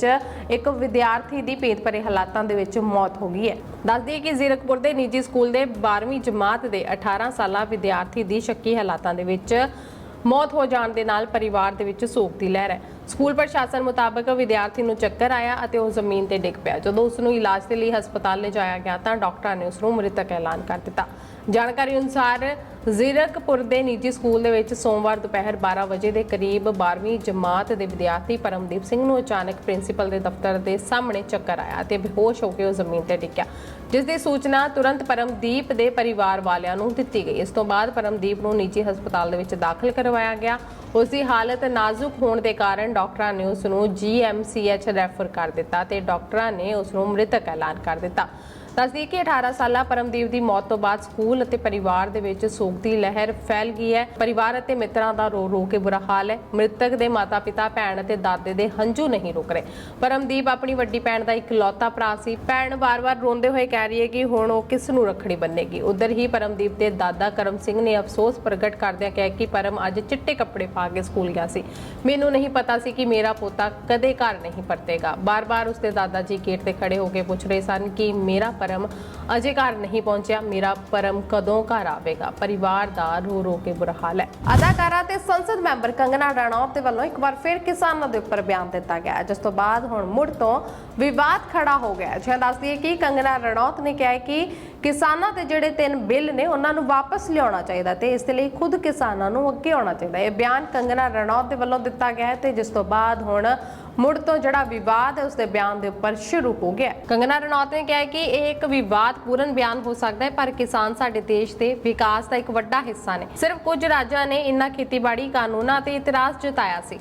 ਇੱਕ ਵਿਦਿਆਰਥੀ ਦੀ ਭੇਦ ਭਰੇ ਹਾਲਾਤਾਂ ਦੇ ਵਿੱਚ ਮੌਤ ਹੋ ਗਈ ਹੈ। ਦੱਸ ਦਈਏ ਕਿ ਜ਼ੀਰਕਪੁਰ ਦੇ ਨਿੱਜੀ ਸਕੂਲ ਦੇ 12ਵੀਂ ਜਮਾਤ ਦੇ 18 ਸਾਲਾ ਵਿਦਿਆਰਥੀ ਦੀ ਸ਼ੱਕੀ ਹਾਲਾਤਾਂ ਦੇ ਵਿੱਚ ਮੌਤ ਹੋ ਜਾਣ ਦੇ ਨਾਲ ਪਰਿਵਾਰ ਦੇ ਵਿੱਚ ਸੋਗ ਦੀ ਲਹਿਰ ਹੈ। ਸਕੂਲ ਪ੍ਰਸ਼ਾਸਨ ਮੁਤਾਬਕ ਵਿਦਿਆਰਥੀ ਨੂੰ ਚੱਕਰ ਆਇਆ ਅਤੇ ਉਹ ਜ਼ਮੀਨ ਤੇ ਡਿੱਗ ਪਿਆ। ਜਦੋਂ ਉਸ ਨੂੰ ਇਲਾਜ ਦੇ ਲਈ ਹਸਪਤਾਲ ਲਿਜਾਇਆ ਗਿਆ ਤਾਂ ਡਾਕਟਰਾਂ ਨੇ ਉਸ ਨੂੰ ਮ੍ਰਿਤਕ ਐਲਾਨ ਕਰ ਦਿੱਤਾ। ਜਾਣਕਾਰੀ ਅਨੁਸਾਰ ਜ਼ੀਰਕਪੁਰ ਦੇ ਨਿੱਜੀ ਸਕੂਲ ਦੇ ਵਿੱਚ ਸੋਮਵਾਰ ਦੁਪਹਿਰ 12 ਵਜੇ ਦੇ ਕਰੀਬ 12ਵੀਂ ਜਮਾਤ ਦੇ ਵਿਦਿਆਰਥੀ ਪਰਮਦੀਪ ਸਿੰਘ ਨੂੰ ਅਚਾਨਕ ਪ੍ਰਿੰਸੀਪਲ ਦੇ ਦਫ਼ਤਰ ਦੇ ਸਾਹਮਣੇ ਚੱਕਰ ਆਇਆ ਤੇ ਬੇਹੋਸ਼ ਹੋ ਕੇ ਉਹ ਜ਼ਮੀਨ ਤੇ ਡਿੱਗਿਆ। ਜਿਸ ਦੀ ਸੂਚਨਾ ਤੁਰੰਤ ਪਰਮਦੀਪ ਦੇ ਪਰਿਵਾਰ ਵਾਲਿਆਂ ਨੂੰ ਦਿੱਤੀ ਗਈ। ਇਸ ਤੋਂ ਬਾਅਦ ਪਰਮਦੀਪ ਨੂੰ ਨਿੱਜੀ ਹਸਪਤਾਲ ਦੇ ਵਿੱਚ ਦਾਖਲ ਕਰਵਾਇਆ ਗਿਆ। ਉਸ ਦੀ ਹਾਲਤ ਨਾਜ਼ੁਕ ਹੋਣ ਦੇ ਕਾਰਨ ਡਾਕਟਰਾਂ ਨੇ ਉਸ ਨੂੰ ਜੀਐਮਸੀਐਚ ਰੈਫਰ ਕਰ ਦਿੱਤਾ ਤੇ ਡਾਕਟਰਾਂ ਨੇ ਉਸ ਨੂੰ ਮ੍ਰਿਤਕ ਐਲਾਨ ਕਰ ਦਿੱਤਾ। ਦੱਸਦੀ ਕਿ 18 ਸਾਲਾ ਪਰਮਦੀਪ ਦੀ ਮੌਤ ਤੋਂ ਬਾਅਦ ਸਕੂਲ ਅਤੇ ਪਰਿਵਾਰ ਦੇ ਵਿੱਚ ਸੋਗ ਦੀ ਲਹਿਰ ਫੈਲ ਗਈ ਹੈ। ਪਰਿਵਾਰ ਅਤੇ ਮਿੱਤਰਾਂ ਦਾ ਰੋ ਰੋ ਕੇ ਬੁਰਾ ਹਾਲ ਹੈ। ਮ੍ਰਿਤਕ ਦੇ ਮਾਤਾ-ਪਿਤਾ, ਭੈਣ ਅਤੇ ਦਾਦੇ ਦੇ ਹੰਝੂ ਨਹੀਂ ਰੁਕ ਰਹੇ। ਪਰਮਦੀਪ ਆਪਣੀ ਵੱਡੀ ਭੈਣ ਦਾ ਇਕਲੌਤਾ ਭਰਾ ਸੀ। ਭੈਣ ਵਾਰ-ਵਾਰ ਰੋਂਦੇ ਹੋਏ ਕਹਿ ਰਹੀ ਹੈ ਕਿ ਹੁਣ ਉਹ ਕਿਸ ਨੂੰ ਰੱਖੜੀ ਬੰਨੇਗੀ। ਉਧਰ ਹੀ ਪਰਮਦੀਪ ਦੇ ਦਾਦਾ ਕਰਮ ਸਿੰਘ ਨੇ ਅਫਸੋਸ ਪ੍ਰਗਟ ਕਰਦਿਆਂ ਕਿਹਾ ਕਿ ਪਰਮ ਅੱਜ ਚਿੱਟੇ ਕੱਪੜੇ ਪਾ ਕੇ ਸਕੂਲ ਗਿਆ ਸੀ। ਮੈਨੂੰ ਨਹੀਂ ਪਤਾ ਸੀ ਕਿ ਮੇਰਾ ਪੋਤਾ ਕਦੇ ਘਰ ਨਹੀਂ ਪਰਤੇਗਾ। ਬਾਰ-ਬਾਰ ਉਸਦੇ ਦਾਦਾ ਜੀ ਗੇਟ ਤੇ ਖੜੇ ਹੋ ਕੇ ਪੁੱਛ ਰਹੇ ਸਨ ਕਿ ਮੇਰਾ ਪਰਮ ਅਜੇ ਘਰ ਨਹੀਂ ਪਹੁੰਚਿਆ। ਮੇਰਾ ਪਰਮ ਕਦੋਂ ਘਰ ਆਵੇਗਾ? ਪਰਿਵਾਰ ਦਾ ਰੋ ਰੋ ਕੇ ਬੁਰਾ ਹਾਲ ਹੈ। ਅਦਾਕਾਰਾ ਤੇ ਸੰਸਦ ਮੈਂਬਰ ਕੰਗਨਾ ਰਣੌਤ ਦੇ ਵੱਲੋਂ ਇੱਕ ਵਾਰ ਫਿਰ ਕਿਸਾਨਾਂ ਦੇ ਉੱਪਰ ਬਿਆਨ ਦਿੱਤਾ ਗਿਆ ਜਿਸ ਤੋਂ ਬਾਅਦ ਹੁਣ ਮੁੜ ਤੋਂ ਵਿਵਾਦ ਖੜਾ ਹੋ ਗਿਆ ਹੈ। ਜਿਵੇਂ ਦੱਸਦੀ ਹੈ ਕਿ ਕੰਗਨਾ ਰਣੌਤ ਨੇ ਕਿਹਾ ਹੈ ਕਿ ਕਿਸਾਨਾਂ ਦੇ ਜਿਹੜੇ ਤਿੰਨ ਬਿੱਲ ਨੇ, ਉਹਨਾਂ ਨੂੰ ਵਾਪਸ ਲਿਆਉਣਾ ਚਾਹੀਦਾ ਤੇ ਇਸ ਦੇ ਲਈ ਖੁਦ ਕਿਸਾਨਾਂ ਨੂੰ ਅੱਗੇ ਆਉਣਾ ਚਾਹੀਦਾ। ਇਹ ਬਿਆਨ ਕੰਗਨਾ ਰਣੌਤ ਦੇ ਵੱਲੋਂ ਦਿੱਤਾ ਗਿਆ ਹੈ ਤੇ ਜਿਸ ਤੋਂ ਬਾਅਦ ਹੁਣ ਮੁੜ ਤੋਂ ਜਿਹੜਾ ਵਿਵਾਦ ਹੈ ਉਸ ਦੇ ਬਿਆਨ ਦੇ ਉੱਪਰ ਸ਼ੁਰੂ ਹੋ ਗਿਆ ਕੰਗਨਾ ਰਣੌਤ ਨੇ ਕਿਹਾ ਕਿ ਇਹ ਇੱਕ ਵਿਵਾਦਪੂਰਨ ਬਿਆਨ ਹੋ ਸਕਦਾ ਹੈ, ਪਰ ਕਿਸਾਨ ਸਾਡੇ ਦੇਸ਼ ਦੇ ਵਿਕਾਸ ਦਾ ਇੱਕ ਵੱਡਾ ਹਿੱਸਾ ਨੇ। ਸਿਰਫ ਕੁਝ ਰਾਜਾਂ ਨੇ ਇਨ੍ਹਾਂ ਖੇਤੀਬਾੜੀ ਕਾਨੂੰਨਾਂ ਤੇ ਇਤਰਾਜ਼ ਜਤਾਇਆ ਸੀ।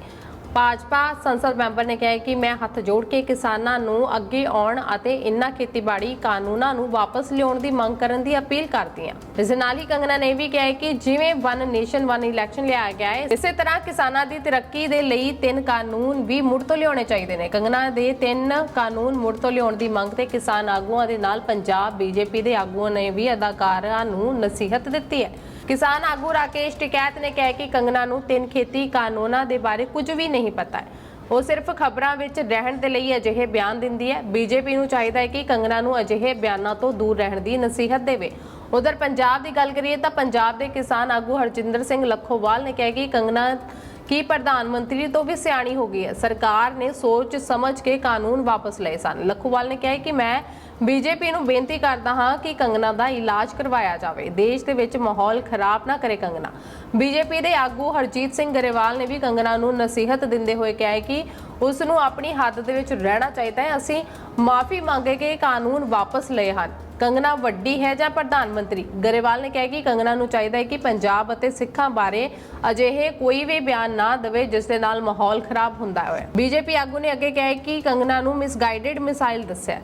ਭਾਜਪਾ ਸੰਸਦ ਮੈਂਬਰ ਨੇ ਕਿਹਾ ਕਿ ਮੈਂ ਹੱਥ ਜੋੜ ਕੇ ਕਿਸਾਨਾਂ ਨੂੰ ਅੱਗੇ ਆਉਣ ਅਤੇ ਇਨ੍ਹਾਂ ਖੇਤੀਬਾੜੀ ਕਾਨੂੰਨਾਂ ਨੂੰ ਵਾਪਸ ਲਿਆਉਣ ਦੀ ਮੰਗ ਕਰਨ ਦੀ ਅਪੀਲ ਕਰਦੀ ਹਾਂ। ਇਸ ਦੇ ਨਾਲ ਹੀ ਕੰਗਨਾ ਨੇ ਵੀ ਕਿਹਾ ਕਿ ਜਿਵੇਂ ਵਨ ਨੇਸ਼ਨ ਵਨ ਇਲੈਕਸ਼ਨ ਲਿਆਇਆ ਗਿਆ ਹੈ, ਇਸੇ ਤਰ੍ਹਾਂ ਕਿਸਾਨਾਂ ਦੀ ਤਰੱਕੀ ਦੇ ਲਈ ਤਿੰਨ ਕਾਨੂੰਨ ਵੀ ਮੁੜ ਤੋਂ ਲਿਆਉਣੇ ਚਾਹੀਦੇ ਨੇ। ਕੰਗਨਾ ਦੇ ਤਿੰਨ ਕਾਨੂੰਨ ਮੁੜ ਤੋਂ ਲਿਆਉਣ ਦੀ ਮੰਗ ਤੇ ਕਿਸਾਨ ਆਗੂਆਂ ਦੇ ਨਾਲ ਪੰਜਾਬ, ਬੀਜੇਪੀ ਦੇ ਆਗੂਆਂ ਨੇ ਵੀ ਅਦਾਕਾਰਾਂ ਨੂੰ ਨਸੀਹਤ ਦਿੱਤੀ ਹੈ। ਕਿਸਾਨ ਆਗੂ ਰਾਕੇਸ਼ ਟਿਕੈਤ ਨੇ ਕਿਹਾ ਕਿ ਕੰਗਨਾ ਨੂੰ ਤਿੰਨ ਖੇਤੀ ਕਾਨੂੰਨਾਂ ਦੇ ਬਾਰੇ ਕੁਝ ਵੀ ਨਹੀਂ ਪਤਾ ਹੈ। ਉਹ ਸਿਰਫ ਖਬਰਾਂ ਵਿੱਚ ਰਹਿਣ ਦੇ ਲਈ ਅਜਿਹੇ ਬਿਆਨ ਦਿੰਦੀ ਹੈ। ਬੀਜੇਪੀ ਨੂੰ ਚਾਹੀਦਾ ਹੈ ਕਿ ਕੰਗਨਾ ਨੂੰ ਅਜਿਹੇ ਬਿਆਨਾਂ ਤੋਂ ਦੂਰ ਰਹਿਣ ਦੀ ਨਸੀਹਤ ਦੇਵੇ। ਉਧਰ ਪੰਜਾਬ ਦੀ ਗੱਲ ਕਰੀਏ ਤਾਂ ਪੰਜਾਬ ਦੇ ਕਿਸਾਨ ਆਗੂ ਹਰਜਿੰਦਰ ਸਿੰਘ ਲੱਖੋਵਾਲ ਨੇ ਕਿਹਾ ਕਿ ਕੰਗਨਾ ਕੀ ਪ੍ਰਧਾਨ ਮੰਤਰੀ ਤੋਂ ਵੀ ਸਿਆਣੀ ਹੋ ਗਈ ਹੈ। ਸਰਕਾਰ ਨੇ ਸੋਚ ਸਮਝ ਕੇ ਕਾਨੂੰਨ ਵਾਪਸ ਲਏ ਸਨ। ਲੱਖੋਵਾਲ ਨੇ ਕਿਹਾ ਕਿ ਮੈਂ ਬੀਜੇਪੀ ਨੂੰ ਬੇਨਤੀ ਕਰਦਾ ਹਾਂ ਕਿ ਕੰਗਨਾ ਦਾ ਇਲਾਜ ਕਰਵਾਇਆ ਜਾਵੇ। ਦੇਸ਼ ਦੇ ਵਿੱਚ ਮਾਹੌਲ ਖਰਾਬ ਨਾ ਕਰੇ ਕੰਗਨਾ। ਬੀਜੇਪੀ ਦੇ ਆਗੂ ਹਰਜੀਤ ਸਿੰਘ ਗਰੇਵਾਲ ਨੇ ਵੀ ਕੰਗਨਾ ਨੂੰ ਨਸੀਹਤ ਦਿੰਦੇ ਹੋਏ ਕਿਹਾ ਕਿ ਉਸ ਨੂੰ ਆਪਣੀ ਹੱਦ ਦੇ ਵਿੱਚ ਰਹਿਣਾ ਚਾਹੀਦਾ ਹੈ। ਅਸੀਂ ਮਾਫੀ ਮੰਗੇ ਕਿ ਕਾਨੂੰਨ ਵਾਪਸ ਲਏ ਹਨ। ਕੰਗਨਾ ਵੱਡੀ ਹੈ ਜਾਂ ਪ੍ਰਧਾਨ ਮੰਤਰੀ? ਗਰੇਵਾਲ ਨੇ ਕਿਹਾ ਕਿ ਕੰਗਨਾ ਨੂੰ ਚਾਹੀਦਾ ਹੈ ਕਿ ਪੰਜਾਬ ਅਤੇ ਸਿੱਖਾਂ ਬਾਰੇ ਅਜਿਹੇ ਕੋਈ ਵੀ ਬਿਆਨ ਨਾ ਦੇਵੇ, ਜਿਸ ਦੇ ਨਾਲ ਮਾਹੌਲ ਖਰਾਬ ਹੁੰਦਾ ਹੋਵੇ। ਬੀਜੇਪੀ ਆਗੂ ਨੇ ਅੱਗੇ ਕਿਹਾ ਕਿ ਕੰਗਨਾ ਨੂੰ ਮਿਸਗਾਈਡਡ ਮਿਸਾਈਲ ਦੱਸਿਆ।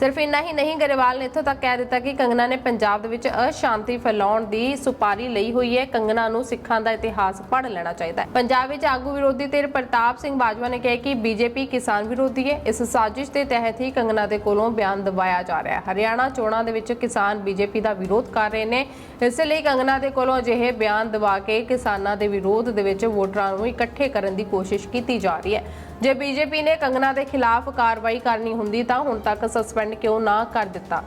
ਸਿਰਫ ਇੰਨਾ ਹੀ ਨਹੀਂ, ਗਰੇਵਾਲ ਨੇ ਇੱਥੋਂ ਤੱਕ ਕਹਿ ਦਿੱਤਾ ਕਿ ਕੰਗਨਾ ਨੇ ਪੰਜਾਬ ਦੇ ਵਿੱਚ ਅਸ਼ਾਂਤੀ ਫੈਲਾਉਣ ਦੀ ਸੁਪਾਰੀ ਲਈ ਹੋਈ ਹੈ। ਕੰਗਨਾ ਨੂੰ ਸਿੱਖਾਂ ਦਾ ਇਤਿਹਾਸ ਪੜ੍ਹ ਲੈਣਾ ਚਾਹੀਦਾ ਹੈ। ਪੰਜਾਬ ਵਿੱਚ ਆਗੂ ਵਿਰੋਧੀ ਧਿਰ ਪ੍ਰਤਾਪ ਸਿੰਘ ਬਾਜਵਾ ਨੇ ਕਿਹਾ ਕਿ ਬੀਜੇਪੀ ਕਿਸਾਨ ਵਿਰੋਧੀ ਹੈ। ਇਸ ਸਾਜ਼ਿਸ਼ ਦੇ ਤਹਿਤ ਹੀ ਕੰਗਨਾ ਦੇ ਕੋਲੋਂ ਬਿਆਨ ਦਬਾਇਆ ਜਾ ਰਿਹਾ ਹੈ। ਹਰਿਆਣਾ ਚੋਣਾਂ ਦੇ ਵਿੱਚ ਕਿਸਾਨ ਬੀਜੇਪੀ ਦਾ ਵਿਰੋਧ ਕਰ ਰਹੇ ਨੇ। ਇਸ ਲਈ ਕੰਗਨਾ ਦੇ ਕੋਲੋਂ ਅਜਿਹੇ ਬਿਆਨ ਦਬਾ ਕੇ ਕਿਸਾਨਾਂ ਦੇ ਵਿਰੋਧ ਦੇ ਵਿੱਚ ਵੋਟਰਾਂ ਨੂੰ ਇਕੱਠੇ ਕਰਨ ਦੀ ਕੋਸ਼ਿਸ਼ ਕੀਤੀ ਜਾ ਰਹੀ ਹੈ। ਜੇ ਬੀਜੇਪੀ ਨੇ ਕੰਗਨਾ ਦੇ ਖਿਲਾਫ ਕਾਰਵਾਈ ਕਰਨੀ ਹੁੰਦੀ ਤਾਂ ਹੁਣ ਤੱਕ ਸਸਪੈਂਡ ਕਿਉਂ ਨਾ ਕਰ ਦਿੱਤਾ?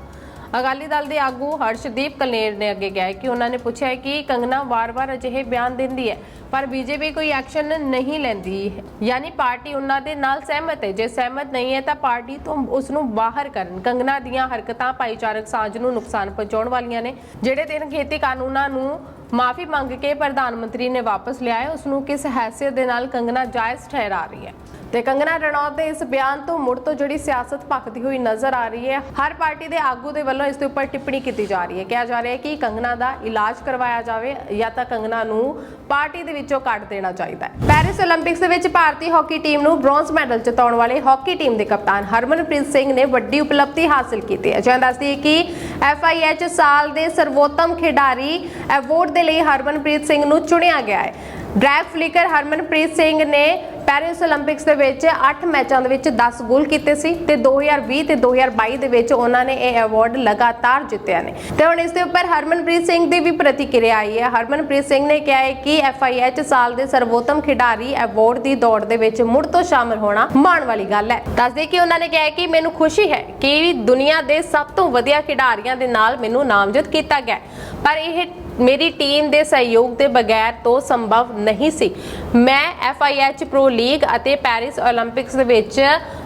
ਅਕਾਲੀ ਦਲ ਦੇ ਆਗੂ ਹਰਸ਼ਦੀਪ ਕਲੇਰ ਨੇ ਅੱਗੇ ਕਿਹਾ ਕਿ ਉਹਨਾਂ ਨੇ ਪੁੱਛਿਆ ਕਿ ਕੰਗਨਾ ਵਾਰ-ਵਾਰ ਅਜਿਹੇ ਬਿਆਨ ਦਿੰਦੀ ਹੈ, ਪਰ ਬੀਜੇਪੀ ਕੋਈ ਐਕਸ਼ਨ ਨਹੀਂ ਲੈਂਦੀ। ਹੈ ਯਾਨੀ ਪਾਰਟੀ ਉਹਨਾਂ ਦੇ ਨਾਲ ਸਹਿਮਤ ਹੈ। ਜੇ ਸਹਿਮਤ ਨਹੀਂ ਹੈ ਤਾਂ ਪਾਰਟੀ ਤੋਂ ਉਸ ਨੂੰ ਬਾਹਰ ਕਰਨ। ਕੰਗਨਾ ਦੀਆਂ ਹਰਕਤਾਂ ਭਾਈਚਾਰਕ ਸਾਂਝ ਨੂੰ ਨੁਕਸਾਨ ਪਹੁੰਚਾਉਣ ਵਾਲੀਆਂ ਨੇ। ਜਿਹੜੇ ਤਿੰਨ ਖੇਤੀ ਕਾਨੂੰਨਾਂ ਨੂੰ ਮਾਫੀ ਮੰਗ ਕੇ ਪ੍ਰਧਾਨ ਮੰਤਰੀ ਨੇ ਵਾਪਸ ਲਿਆ ਹੈ ਉਸ ਨੂੰ ਕਿਸ ਹੈਸੀਅਤ ਦੇ ਨਾਲ ਕੰਗਨਾ ਜਾਇਜ਼ ਠਹਿਰਾ ਰਹੀ ਹੈ? ਤੇ ਕੰਗਨਾ ਰਣੌਤ ਦੇ ਇਸ ਬਿਆਨ ਤੋਂ ਮੁੜ ਤੋਂ ਜਿਹੜੀ ਸਿਆਸਤ ਭਖਦੀ ਹੋਈ ਨਜ਼ਰ ਆ ਰਹੀ ਹੈ, ਹਰ ਪਾਰਟੀ ਦੇ ਆਗੂ ਦੇ ਵੱਲੋਂ ਇਸ ਦੇ ਉੱਪਰ ਟਿੱਪਣੀ ਕੀਤੀ ਜਾ ਰਹੀ ਹੈ। ਕਿਹਾ ਜਾ ਰਿਹਾ ਹੈ ਕਿ ਕੰਗਨਾ ਦਾ ਇਲਾਜ ਕਰਵਾਇਆ ਜਾਵੇ ਜਾਂ ਤਾਂ ਕੰਗਨਾ ਨੂੰ ਪਾਰਟੀ ਦੇ ਵਿੱਚੋਂ ਕੱਢ ਦੇਣਾ ਚਾਹੀਦਾ ਹੈ। ਪੈਰਿਸ 올림픽ਸ ਦੇ ਵਿੱਚ ਭਾਰਤੀ ਹਾਕੀ ਟੀਮ ਨੂੰ ਬ੍ਰੌਂਜ਼ ਮੈਡਲ ਜਿਤਾਉਣ ਵਾਲੇ ਹਾਕੀ ਟੀਮ ਦੇ ਕਪਤਾਨ ਹਰਮਨਪ੍ਰੀਤ ਸਿੰਘ ਨੇ ਵੱਡੀ ਉਪਲਬਧੀ ਹਾਸਲ ਕੀਤੀ ਹੈ। ਜਿਵੇਂ ਦੱਸਦੀ ਹੈ ਕਿ ਐਫਆਈਐਚ ਸਾਲ ਦੇ ਸਰਵੋਤਮ ਖਿਡਾਰੀ ਅਵਾਰਡ ਦੇ ਲਈ ਹਰਮਨਪ੍ਰੀਤ ਸਿੰਘ ਨੂੰ ਚੁਣਿਆ ਗਿਆ ਹੈ। ਡਰੈਗ ਫਲਿਕਰ ਹਰਮਨਪ੍ਰੀਤ ਸਿੰਘ ਨੇ ਪੈਰਿਸ 올림픽ਸ ਦੇ ਵਿੱਚ 8 ਮੈਚਾਂ ਦੇ ਵਿੱਚ 10 ਗੋਲ ਕੀਤੇ ਸੀ ਤੇ 2020 ਤੇ 2022 ਦੇ ਵਿੱਚ ਉਹਨਾਂ ਨੇ ਇਹ ਅਵਾਰਡ ਲਗਾਤਾਰ ਜਿੱਤਿਆ ਨੇ। ਤੇ ਹੁਣ ਇਸ ਦੇ ਉੱਪਰ ਹਰਮਨਪ੍ਰੀਤ ਸਿੰਘ ਦੀ ਵੀ ਪ੍ਰਤੀਕਿਰਿਆ ਆਈ ਹੈ। ਹਰਮਨਪ੍ਰੀਤ ਸਿੰਘ ਨੇ ਕਿਹਾ ਹੈ ਕਿ ਐਫਆਈਐਚ ਸਾਲ ਦੇ ਸਰਵੋਤਮ ਖਿਡਾਰੀ ਅਵਾਰਡ ਦੀ ਦੌੜ ਦੇ ਵਿੱਚ ਮੁੜ ਤੋਂ ਸ਼ਾਮਲ ਹੋਣਾ ਮਾਣ ਵਾਲੀ ਗੱਲ ਹੈ। ਦੱਸਦੇ ਕਿ ਉਹਨਾਂ ਨੇ ਕਿਹਾ ਕਿ ਮੈਨੂੰ ਖੁਸ਼ੀ ਹੈ ਕਿ ਦੁਨੀਆ ਦੇ ਸਭ ਤੋਂ ਵਧੀਆ ਖਿਡਾਰੀਆਂ ਦੇ ਨਾਲ ਮੈਨੂੰ ਨਾਮਜ਼ਦ ਕੀਤਾ ਗਿਆ ਪਰ ਇਹ ਮੇਰੀ ਟੀਮ ਦੇ ਸਹਿਯੋਗ ਦੇ ਬਗੈਰ ਤੋਂ ਸੰਭਵ ਨਹੀਂ ਸੀ। ਮੈਂ FIH ਪ੍ਰੋ ਲੀਗ ਅਤੇ ਪੈਰਿਸ 올림픽ਸ ਦੇ ਵਿੱਚ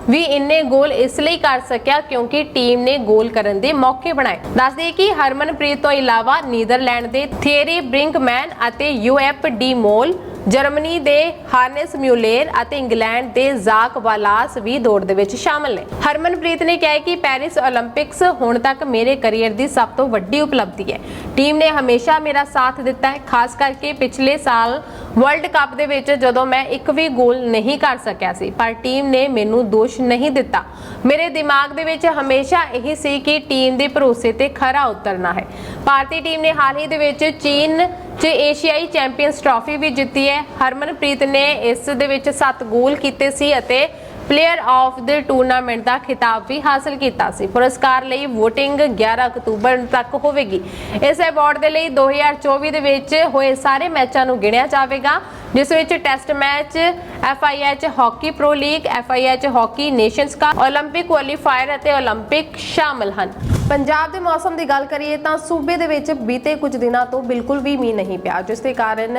ਵੀ ਇੰਨੇ ਗੋਲ ਇਸ ਲਈ ਕਰ ਸਕਿਆ ਕਿਉਂਕਿ ਟੀਮ ਨੇ ਗੋਲ ਕਰਨ ਦੇ ਮੌਕੇ ਬਣਾਏ। ਦੱਸਦੇ ਕਿ ਹਰਮਨਪ੍ਰੀਤ ਤੋਂ ਇਲਾਵਾ ਨੀਦਰਲੈਂਡ ਦੇ ਥੇਰੀ ਬ੍ਰਿੰਕਮੈਨ ਅਤੇ ਯੂਐਫ ਡੀ ਮੋਲ ਜਰਮਨੀ ਦੇ ਹਾਰਨਸ ਮਿਊਲੇਰ ਅਤੇ ਇੰਗਲੈਂਡ ਦੇ ਜ਼ਾਕ ਵਾਲਾਸ ਵੀ ਦੌੜ ਦੇ ਵਿੱਚ ਸ਼ਾਮਲ ਨੇ। ਹਰਮਨਪ੍ਰੀਤ ਨੇ ਕਿਹਾ ਕਿ ਪੈਰਿਸ 올림픽ਸ ਹੁਣ ਤੱਕ ਮੇਰੇ ਕੈਰੀਅਰ ਦੀ ਸਭ ਤੋਂ ਵੱਡੀ ਉਪਲਬਧੀ ਹੈ। ਟੀਮ ਨੇ ਹਮੇਸ਼ਾ ਮੇਰਾ ਸਾਥ ਦਿੱਤਾ ਹੈ, ਖਾਸ ਕਰਕੇ ਪਿਛਲੇ ਸਾਲ ਵਰਲਡ ਕੱਪ ਦੇ ਵਿੱਚ ਜਦੋਂ ਮੈਂ ਇੱਕ ਵੀ ਗੋਲ ਨਹੀਂ ਕਰ ਸਕਿਆ ਸੀ, ਪਰ ਟੀਮ ਨੇ ਮੈਨੂੰ ਦੋਸ਼ ਨਹੀਂ ਦਿੱਤਾ। ਮੇਰੇ ਦਿਮਾਗ ਦੇ ਵਿੱਚ ਹਮੇਸ਼ਾ ਇਹੀ ਸੀ ਕਿ ਟੀਮ ਦੇ ਭਰੋਸੇ ਤੇ ਖਰਾ ਉਤਰਨਾ ਹੈ। ਭਾਰਤੀ ਟੀਮ ਨੇ ਹਾਲ ਹੀ ਦੇ ਵਿੱਚ ਚੀਨ 'ਚ ਏਸ਼ੀਆਈ ਚੈਂਪੀਅਨਸ ਟਰਾਫੀ ਵੀ ਜਿੱਤੀ ਹੈ। ਹਰਮਨਪ੍ਰੀਤ ਨੇ ਇਸ ਦੇ ਵਿੱਚ 7 ਗੋਲ ਕੀਤੇ ਸੀ ਅਤੇ ਪਲੇਅਰ ਆਫ ਦ ਟੂਰਨਾਮੈਂਟ ਦਾ ਖਿਤਾਬ ਵੀ ਹਾਸਲ ਕੀਤਾ ਸੀ। ਪੁਰਸਕਾਰ ਲਈ VOTING 11 ਅਕਤੂਬਰ ਤੱਕ ਹੋਵੇਗੀ। ਇਸ ਅਵਾਰਡ ਦੇ ਲਈ 2024 ਦੇ ਵਿੱਚ ਹੋਏ ਸਾਰੇ ਮੈਚਾਂ ਨੂੰ ਗਿਣਿਆ ਜਾਵੇਗਾ, ਜਿਸ ਵਿੱਚ test match FIH hockey pro league FIH hockey nations cup 올림픽 qualifier ਅਤੇ 올림픽 ਸ਼ਾਮਲ ਹਨ ਪੰਜਾਬ ਦੇ ਮੌਸਮ ਦੀ ਗੱਲ ਕਰੀਏ ਤਾਂ ਸੂਬੇ ਦੇ ਵਿੱਚ ਬੀਤੇ ਕੁਝ ਦਿਨਾਂ ਤੋਂ ਬਿਲਕੁਲ ਵੀ ਮੀਂਹ ਨਹੀਂ ਪਿਆ ਜਿਸ ਦੇ ਕਾਰਨ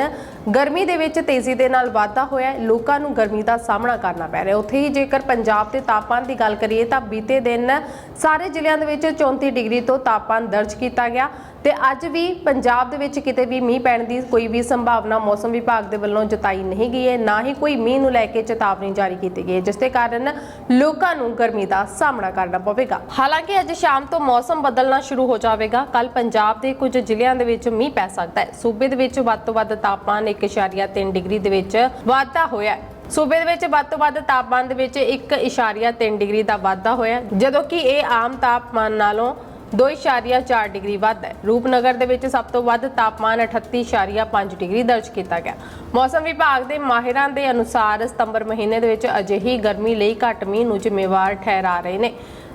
ਗਰਮੀ ਦੇ ਵਿੱਚ ਤੇਜ਼ੀ ਦੇ ਨਾਲ ਵਾਧਾ ਹੋਇਆ ਹੈ। ਲੋਕਾਂ ਨੂੰ ਗਰਮੀ ਦਾ ਸਾਹਮਣਾ ਕਰਨਾ ਪੈ ਰਿਹਾ ਉੱਥੇ ਹੀ ਜੇਕਰ ਪੰਜਾਬ ਦੇ ਤਾਪਮਾਨ ਦੀ ਗੱਲ ਕਰੀਏ ਤਾਂ ਬੀਤੇ ਦਿਨ ਸਾਰੇ ਜ਼ਿਲ੍ਹਿਆਂ ਦੇ ਵਿੱਚ 34 ਡਿਗਰੀ ਤੋਂ ਤਾਪਮਾਨ ਦਰਜ ਕੀਤਾ ਗਿਆ ਤੇ ਅੱਜ ਵੀ ਪੰਜਾਬ ਦੇ ਵਿੱਚ ਕਿਤੇ ਵੀ ਮੀਂਹ ਪੈਣ ਦੀ ਕੋਈ ਵੀ ਸੰਭਾਵਨਾ ਮੌਸਮ ਵਿਭਾਗ ਦੇ ਵੱਲੋਂ ਜਤਾਈ ਨਹੀਂ ਗਈ ਹੈ ਨਾ ਹੀ ਕੋਈ ਮੀਂਹ ਨੂੰ ਲੈ ਕੇ ਚੇਤਾਵਨੀ ਜਾਰੀ ਕੀਤੀ ਗਈ ਹੈ, ਜਿਸ ਦੇ ਕਾਰਨ ਲੋਕਾਂ ਨੂੰ ਗਰਮੀ ਦਾ ਸਾਹਮਣਾ ਕਰਨਾ ਪਵੇਗਾ। ਹਾਲਾਂਕਿ, ਅੱਜ ਸ਼ਾਮ ਤੋਂ ਮੌਸਮ ਬਦਲਣਾ ਸ਼ੁਰੂ ਹੋ ਜਾਵੇਗਾ। ਕੱਲ ਪੰਜਾਬ ਦੇ ਕੁਝ ਜ਼ਿਲ੍ਹਿਆਂ ਦੇ ਵਿੱਚ ਮੀਂਹ ਪੈ ਸਕਦਾ ਹੈ। ਸੂਬੇ ਦੇ ਵਿੱਚ ਵੱਧ ਤੋਂ ਵੱਧ ਤਾਪਮਾਨ 1.3 ਡਿਗਰੀ ਦੇ ਵਿੱਚ ਵਾਧਾ ਹੋਇਆ ਹੈ। ਸੂਬੇ ਦੇ ਵਿੱਚ ਵੱਧ ਤੋਂ ਵੱਧ ਤਾਪਮਾਨ ਦੇ ਵਿੱਚ 1.3 ਡਿਗਰੀ ਦਾ ਵਾਧਾ ਹੋਇਆ ਜਦੋਂ ਕਿ ਇਹ ਆਮ ਤਾਪਮਾਨ ਨਾਲੋਂ 2.4 ਡਿਗਰੀ ਵੱਧ ਹੈ। ਰੂਪਨਗਰ ਦੇ ਵਿੱਚ ਸਭ ਤੋਂ ਵੱਧ ਤਾਪਮਾਨ 38.5 ਡਿਗਰੀ ਦਰਜ ਕੀਤਾ ਗਿਆ। ਮੌਸਮ ਵਿਭਾਗ ਦੇ ਮਾਹਿਰਾਂ ਦੇ ਅਨੁਸਾਰ ਸਤੰਬਰ ਮਹੀਨੇ ਦੇ ਵਿੱਚ ਅਜਿਹੀ ਗਰਮੀ ਲਈ ਘੱਟ ਮੀਂਹ ਨੂੰ ਜ਼ਿੰਮੇਵਾਰ ਠਹਿਰਾ ਰਹੇ ਨੇ।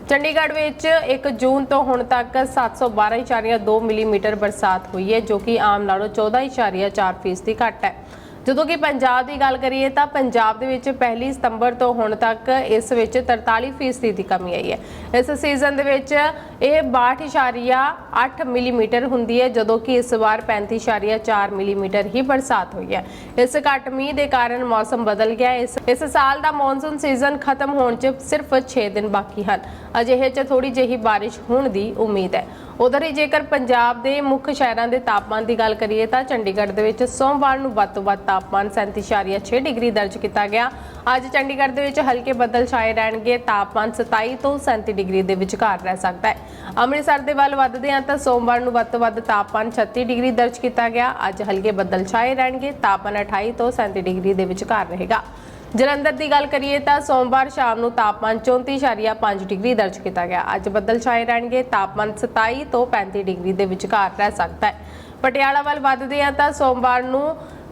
ਚੰਡੀਗੜ੍ਹ ਵਿੱਚ 1 ਜੂਨ ਤੋਂ ਹੁਣ ਤੱਕ 712.2 ਮਿਲੀਮੀਟਰ ਬਰਸਾਤ ਹੋਈ ਹੈ, ਜੋ ਕਿ ਆਮ ਨਾਲੋਂ 14.4 ਫੀਸਦੀ ਘੱਟ ਹੈ। ਜਦੋਂ ਕਿ ਪੰਜਾਬ ਦੀ ਗੱਲ ਕਰੀਏ ਤਾਂ ਪੰਜਾਬ ਦੇ ਵਿੱਚ ਪਹਿਲੀ ਸਤੰਬਰ ਤੋਂ ਹੁਣ ਤੱਕ ਇਸ ਵਿੱਚ 43% ਦੀ ਕਮੀ ਆਈ ਹੈ। ਇਸ ਸੀਜ਼ਨ ਦੇ ਵਿੱਚ ਇਹ 62.8 ਮਿਲੀਮੀਟਰ ਹੁੰਦੀ ਹੈ, ਜਦੋਂ ਕਿ ਇਸ ਵਾਰ 35.4 ਮਿਲੀਮੀਟਰ ਹੀ ਬਰਸਾਤ ਹੋਈ ਹੈ। ਇਸ ਘੱਟ ਮੀਂਹ ਦੇ ਕਾਰਨ ਮੌਸਮ ਬਦਲ ਗਿਆ। ਇਸ ਇਸ ਸਾਲ ਦਾ ਮੌਨਸੂਨ ਸੀਜ਼ਨ ਖਤਮ ਹੋਣ 'ਚ ਸਿਰਫ 6 ਦਿਨ ਬਾਕੀ ਹਨ। ਅਜਿਹੇ 'ਚ ਥੋੜੀ ਜਿਹੀ ਬਾਰਿਸ਼ ਹੋਣ ਦੀ ਉਮੀਦ ਹੈ। ਉਧਰ ਹੀ ਜੇਕਰ ਪੰਜਾਬ ਦੇ ਮੁੱਖ ਸ਼ਹਿਰਾਂ ਦੇ ਤਾਪਮਾਨ ਦੀ ਗੱਲ ਕਰੀਏ ਤਾਂ ਚੰਡੀਗੜ੍ਹ ਦੇ ਵਿੱਚ ਸੋਮਵਾਰ ਨੂੰ ਵੱਧ ਤੋਂ ਵੱਧ ਤਾਪਮਾਨ 37.6 ਡਿਗਰੀ ਦਰਜ ਕੀਤਾ ਗਿਆ। ਅੱਜ ਚੰਡੀਗੜ੍ਹ ਦੇ ਵਿੱਚ ਹਲਕੇ ਬੱਦਲ ਛਾਏ ਰਹਿਣਗੇ। ਤਾਪਮਾਨ 27 ਤੋਂ 37 ਡਿਗਰੀ ਦੇ ਵਿਚਕਾਰ ਰਹਿ ਸਕਦਾ ਹੈ। ਅੰਮ੍ਰਿਤਸਰ ਦੇ ਵੱਲ ਵੱਧਦੇ ਹਾਂ ਤਾਂ ਸੋਮਵਾਰ ਨੂੰ ਵੱਧ ਤੋਂ ਵੱਧ ਤਾਪਮਾਨ 36 ਡਿਗਰੀ ਦਰਜ ਕੀਤਾ ਗਿਆ। ਅੱਜ ਹਲਕੇ ਬੱਦਲ ਛਾਏ ਰਹਿਣਗੇ। ਤਾਪਮਾਨ 28 ਤੋਂ 37 ਡਿਗਰੀ ਦੇ ਵਿਚਕਾਰ ਰਹੇਗਾ। ਜਲੰਧਰ ਦੀ ਗੱਲ ਕਰੀਏ ਤਾਂ ਸੋਮਵਾਰ ਸ਼ਾਮ ਨੂੰ ਤਾਪਮਾਨ 34.5 ਡਿਗਰੀ ਦਰਜ ਕੀਤਾ ਗਿਆ। ਅੱਜ ਬੱਦਲ ਛਾਏ ਰਹਿਣਗੇ। ਤਾਪਮਾਨ 27 ਤੋਂ 35 ਡਿਗਰੀ ਦੇ ਵਿਚਕਾਰ ਰਹਿ ਸਕਦਾ ਹੈ। ਪਟਿਆਲਾ ਵੱਲ ਵੱਧਦੇ ਹਾਂ ਤਾਂ ਸੋਮਵਾਰ ਨੂੰ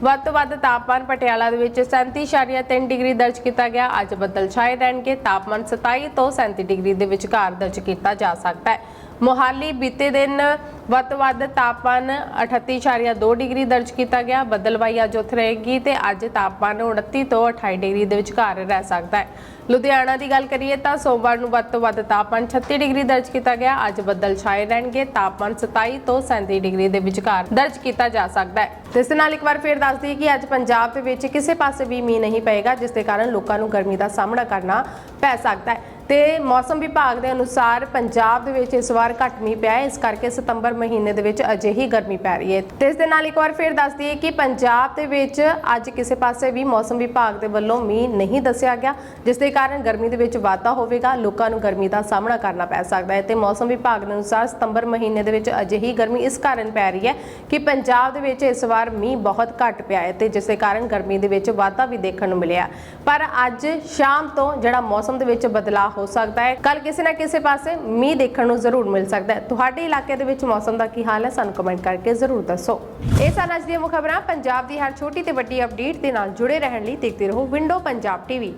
ਵੱਧ ਤੋਂ ਵੱਧ ਤਾਪਮਾਨ ਪਟਿਆਲਾ ਦੇ ਵਿੱਚ 37.3 ਡਿਗਰੀ ਦਰਜ ਕੀਤਾ ਗਿਆ। ਅੱਜ ਬੱਦਲ ਛਾਏ ਰਹਿਣਗੇ। ਤਾਪਮਾਨ 27 ਤੋਂ 37 ਡਿਗਰੀ ਦੇ ਵਿਚਕਾਰ ਦਰਜ ਕੀਤਾ ਜਾ ਸਕਦਾ ਹੈ। ਮੋਹਾਲੀ ਬੀਤੇ ਦਿਨ ਵੱਧ ਤੋਂ ਵੱਧ ਤਾਪਮਾਨ 38.2 ਡਿਗਰੀ ਦਰਜ ਕੀਤਾ ਗਿਆ। ਬੱਦਲਵਾਈ ਅੱਜ ਉੱਥੇ ਰਹੇਗੀ ਤੇ ਅੱਜ ਤਾਪਮਾਨ 29 ਤੋਂ 28 ਡਿਗਰੀ ਦੇ ਵਿਚਕਾਰ ਰਹਿ ਸਕਦਾ ਹੈ। ਲੁਧਿਆਣਾ ਦੀ ਗੱਲ ਕਰੀਏ ਤਾਂ ਸੋਮਵਾਰ ਨੂੰ ਵੱਧ ਤੋਂ ਵੱਧ ਤਾਪਮਾਨ 36 ਡਿਗਰੀ ਦਰਜ ਕੀਤਾ ਗਿਆ। ਅੱਜ ਬੱਦਲ ਛਾਏ ਰਹਿਣਗੇ। ਤਾਪਮਾਨ 27 ਤੋਂ 37 ਡਿਗਰੀ ਦੇ ਵਿਚਕਾਰ ਦਰਜ ਕੀਤਾ ਜਾ ਸਕਦਾ ਹੈ। ਇਸ ਦੇ ਨਾਲ ਇੱਕ ਵਾਰ ਫੇਰ ਦੱਸ ਦਈਏ ਕਿ ਅੱਜ ਪੰਜਾਬ ਦੇ ਵਿੱਚ ਕਿਸੇ ਪਾਸੇ ਵੀ ਮੀਂਹ ਨਹੀਂ ਪਏਗਾ, ਜਿਸ ਦੇ ਕਾਰਨ ਲੋਕਾਂ ਨੂੰ ਗਰਮੀ ਦਾ ਸਾਹਮਣਾ ਕਰਨਾ ਪੈ ਸਕਦਾ ਹੈ। ਤੇ ਮੌਸਮ ਵਿਭਾਗ ਦੇ ਅਨੁਸਾਰ ਪੰਜਾਬ ਦੇ ਵਿੱਚ ਇਸ ਵਾਰ ਘੱਟ ਮੀਂਹ ਪਿਆ ਹੈ। ਇਸ ਕਰਕੇ ਸਤੰਬਰ ਮਹੀਨੇ ਦੇ ਵਿੱਚ ਅਜਿਹੀ ਗਰਮੀ ਪੈ ਰਹੀ ਹੈ। ਤੇ ਇਸ ਦੇ ਨਾਲ ਇੱਕ ਵਾਰ ਫਿਰ ਦੱਸ ਦਈਏ ਕਿ ਪੰਜਾਬ ਦੇ ਵਿੱਚ ਅੱਜ ਕਿਸੇ ਪਾਸੇ ਵੀ ਮੌਸਮ ਵਿਭਾਗ ਦੇ ਵੱਲੋਂ ਮੀਂਹ ਨਹੀਂ ਦੱਸਿਆ ਗਿਆ, ਜਿਸ ਦੇ ਕਾਰਨ ਗਰਮੀ ਦੇ ਵਿੱਚ ਵਾਧਾ ਹੋਵੇਗਾ। ਲੋਕਾਂ ਨੂੰ ਗਰਮੀ ਦਾ ਸਾਹਮਣਾ ਕਰਨਾ ਪੈ ਸਕਦਾ ਹੈ ਤੇ ਮੌਸਮ ਵਿਭਾਗ ਦੇ ਅਨੁਸਾਰ ਸਤੰਬਰ ਮਹੀਨੇ ਦੇ ਵਿੱਚ ਅਜਿਹੀ ਗਰਮੀ ਇਸ ਕਾਰਨ ਪੈ ਰਹੀ ਹੈ ਕਿ ਪੰਜਾਬ ਦੇ ਵਿੱਚ ਇਸ ਵਾਰ ਮੀਂਹ ਬਹੁਤ ਘੱਟ ਪਿਆ ਹੈ ਤੇ ਜਿਸ ਦੇ ਕਾਰਨ ਗਰਮੀ ਦੇ ਵਿੱਚ ਵਾਧਾ ਵੀ ਦੇਖਣ ਨੂੰ ਮਿਲਿਆ। ਪਰ ਅੱਜ ਸ਼ਾਮ ਤੋਂ ਜਿਹੜਾ ਮੌਸਮ ਦੇ ਵਿੱਚ ਬਦਲਾਅ ਹੋ ਸਕਦਾ ਹੈ। ਕੱਲ ਕਿਸੇ ਨਾ ਕਿਸੇ ਪਾਸੇ ਮੀਂਹ ਦੇਖਣ ਨੂੰ ਜ਼ਰੂਰ ਮਿਲ ਸਕਦਾ ਹੈ। ਤੁਹਾਡੇ ਇਲਾਕੇ ਦੇ ਵਿੱਚ ਮੌਸਮ ਦਾ ਕੀ ਹਾਲ ਹੈ, ਸਾਨੂੰ ਕਮੈਂਟ ਕਰਕੇ ਜ਼ਰੂਰ ਦੱਸੋ। ਇਹ ਸਨ ਅੱਜ ਦੀਆਂ ਖਬਰਾਂ ਪੰਜਾਬ ਦੀ ਹਰ ਛੋਟੀ ਤੇ ਵੱਡੀ ਅਪਡੇਟ ਦੇ ਨਾਲ ਜੁੜੇ ਰਹਿਣ ਲਈ ਦੇਖਦੇ ਰਹੋ ਵਿੰਡੋ ਪੰਜਾਬ ਟੀਵੀ